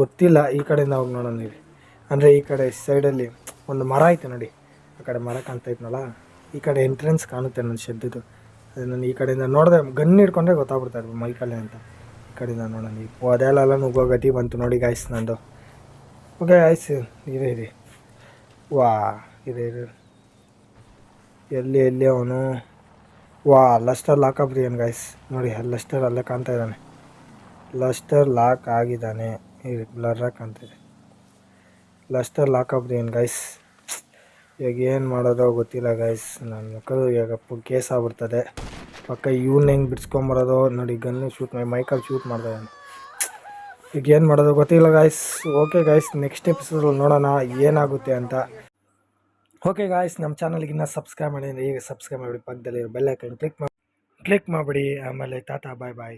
[SPEAKER 2] ಗೊತ್ತಿಲ್ಲ. ಈ ಕಡೆಯಿಂದ ಹೋಗಿ ನೋಡೋಣ ನೀವು. ಅಂದರೆ ಈ ಕಡೆ ಸೈಡಲ್ಲಿ ಒಂದು ಮರ ಐತೆ ನೋಡಿ. ಆ ಕಡೆ ಮರ ಕಾಣ್ತೈತ್ನಲ್ಲ ಈ ಕಡೆ ಎಂಟ್ರೆನ್ಸ್ ಕಾಣುತ್ತೆ ನನ್ನ ಶೆದ್ದು ಅದು ನಾನು ಈ ಕಡೆಯಿಂದ ನೋಡಿದೆ, ಗನ್ ಹಿಡ್ಕೊಂಡ್ರೆ ಗೊತ್ತಾಗ್ಬಿಡ್ತಾರೆ ಮೈಕಲ್ಲಿ ಅಂತ. ಈ ಕಡೆಯಿಂದ ನೋಡೋಣ ನೀವು. ಅದೆಲ್ಲ ನುಗ್ಗೋ ಗತಿ ಬಂತು ನೋಡಿ ಗಾಯ್ಸ್ ನಂದು. ಓಕೆ ಗಾಯ್ಸ್ ಇದೆ ಇದೆ ವಾ ಇದೆ ಎಲ್ಲಿ ಎಲ್ಲಿ ಅವನು ವಾ ಲಸ್ಟರ್ ಲಾಕ್ ಆಗ್ಬಿಟ್ಟಿದ್ದಾನೆ ಗಾಯ್ಸ್ ನೋಡಿ ಲಸ್ಟರ್ ಅಲ್ಲೇ ಕಾಣ್ತಾ ಇದ್ದಾನೆ. ಲಸ್ಟರ್ ಲಾಕ್ ಆಗಿದ್ದಾನೆ. ಬ್ಲರ್ರಾಗಿ ಕಾಣ್ತಿದೆ ಲಸ್ಟರ್ ಲಾಕ್ ಆಗ್ಬಿಟ್ಟಿದ್ದಾನೆ ಗಾಯ್ಸ್ ಈಗ ಏನು ಮಾಡೋದೋ ಗೊತ್ತಿಲ್ಲ ಗೈಸ್ ನನ್ನ ಮಕ್ಕಳು ಇವಾಗ ಕೇಸ್ ಆಗ್ಬಿಡ್ತದೆ. ಪಕ್ಕ ಇವ್ನ ಹೆಂಗೆ ಬಿಡ್ಸ್ಕೊಂಬರೋದು ನೋಡಿ ಗನ್ನು ಶೂಟ್ ಮಾಡಿ ಮೈಕಲ್ಲಿ ಶೂಟ್ ಮಾಡಿದೆ ಇದ್ದಾನೆ. ಈಗ ಏನು ಮಾಡೋದು ಗೊತ್ತಿಲ್ಲ guys okay guys next episode ನೋಡೋಣ ಏನಾಗುತ್ತೆ ಅಂತ. ಓಕೆ ಗಾಯ್ಸ್ ನಮ್ಮ ಚಾನಲ್ಗೆ ಇನ್ನೂ ಸಬ್ಸ್ಕ್ರೈಬ್ ಮಾಡಿ ಈಗ ಸಬ್ಸ್ಕ್ರೈಬ್ ಮಾಡಿ ಪಕ್ಕದಲ್ಲಿ ಬೆಲ್ಲೈಕನ್ ಕ್ಲಿಕ್ ಮಾಡಿ ಕ್ಲಿಕ್ ಮಾಡಿಬಿಡಿ. ಆಮೇಲೆ ಟಾಟಾ ಬಾಯ್ ಬಾಯ್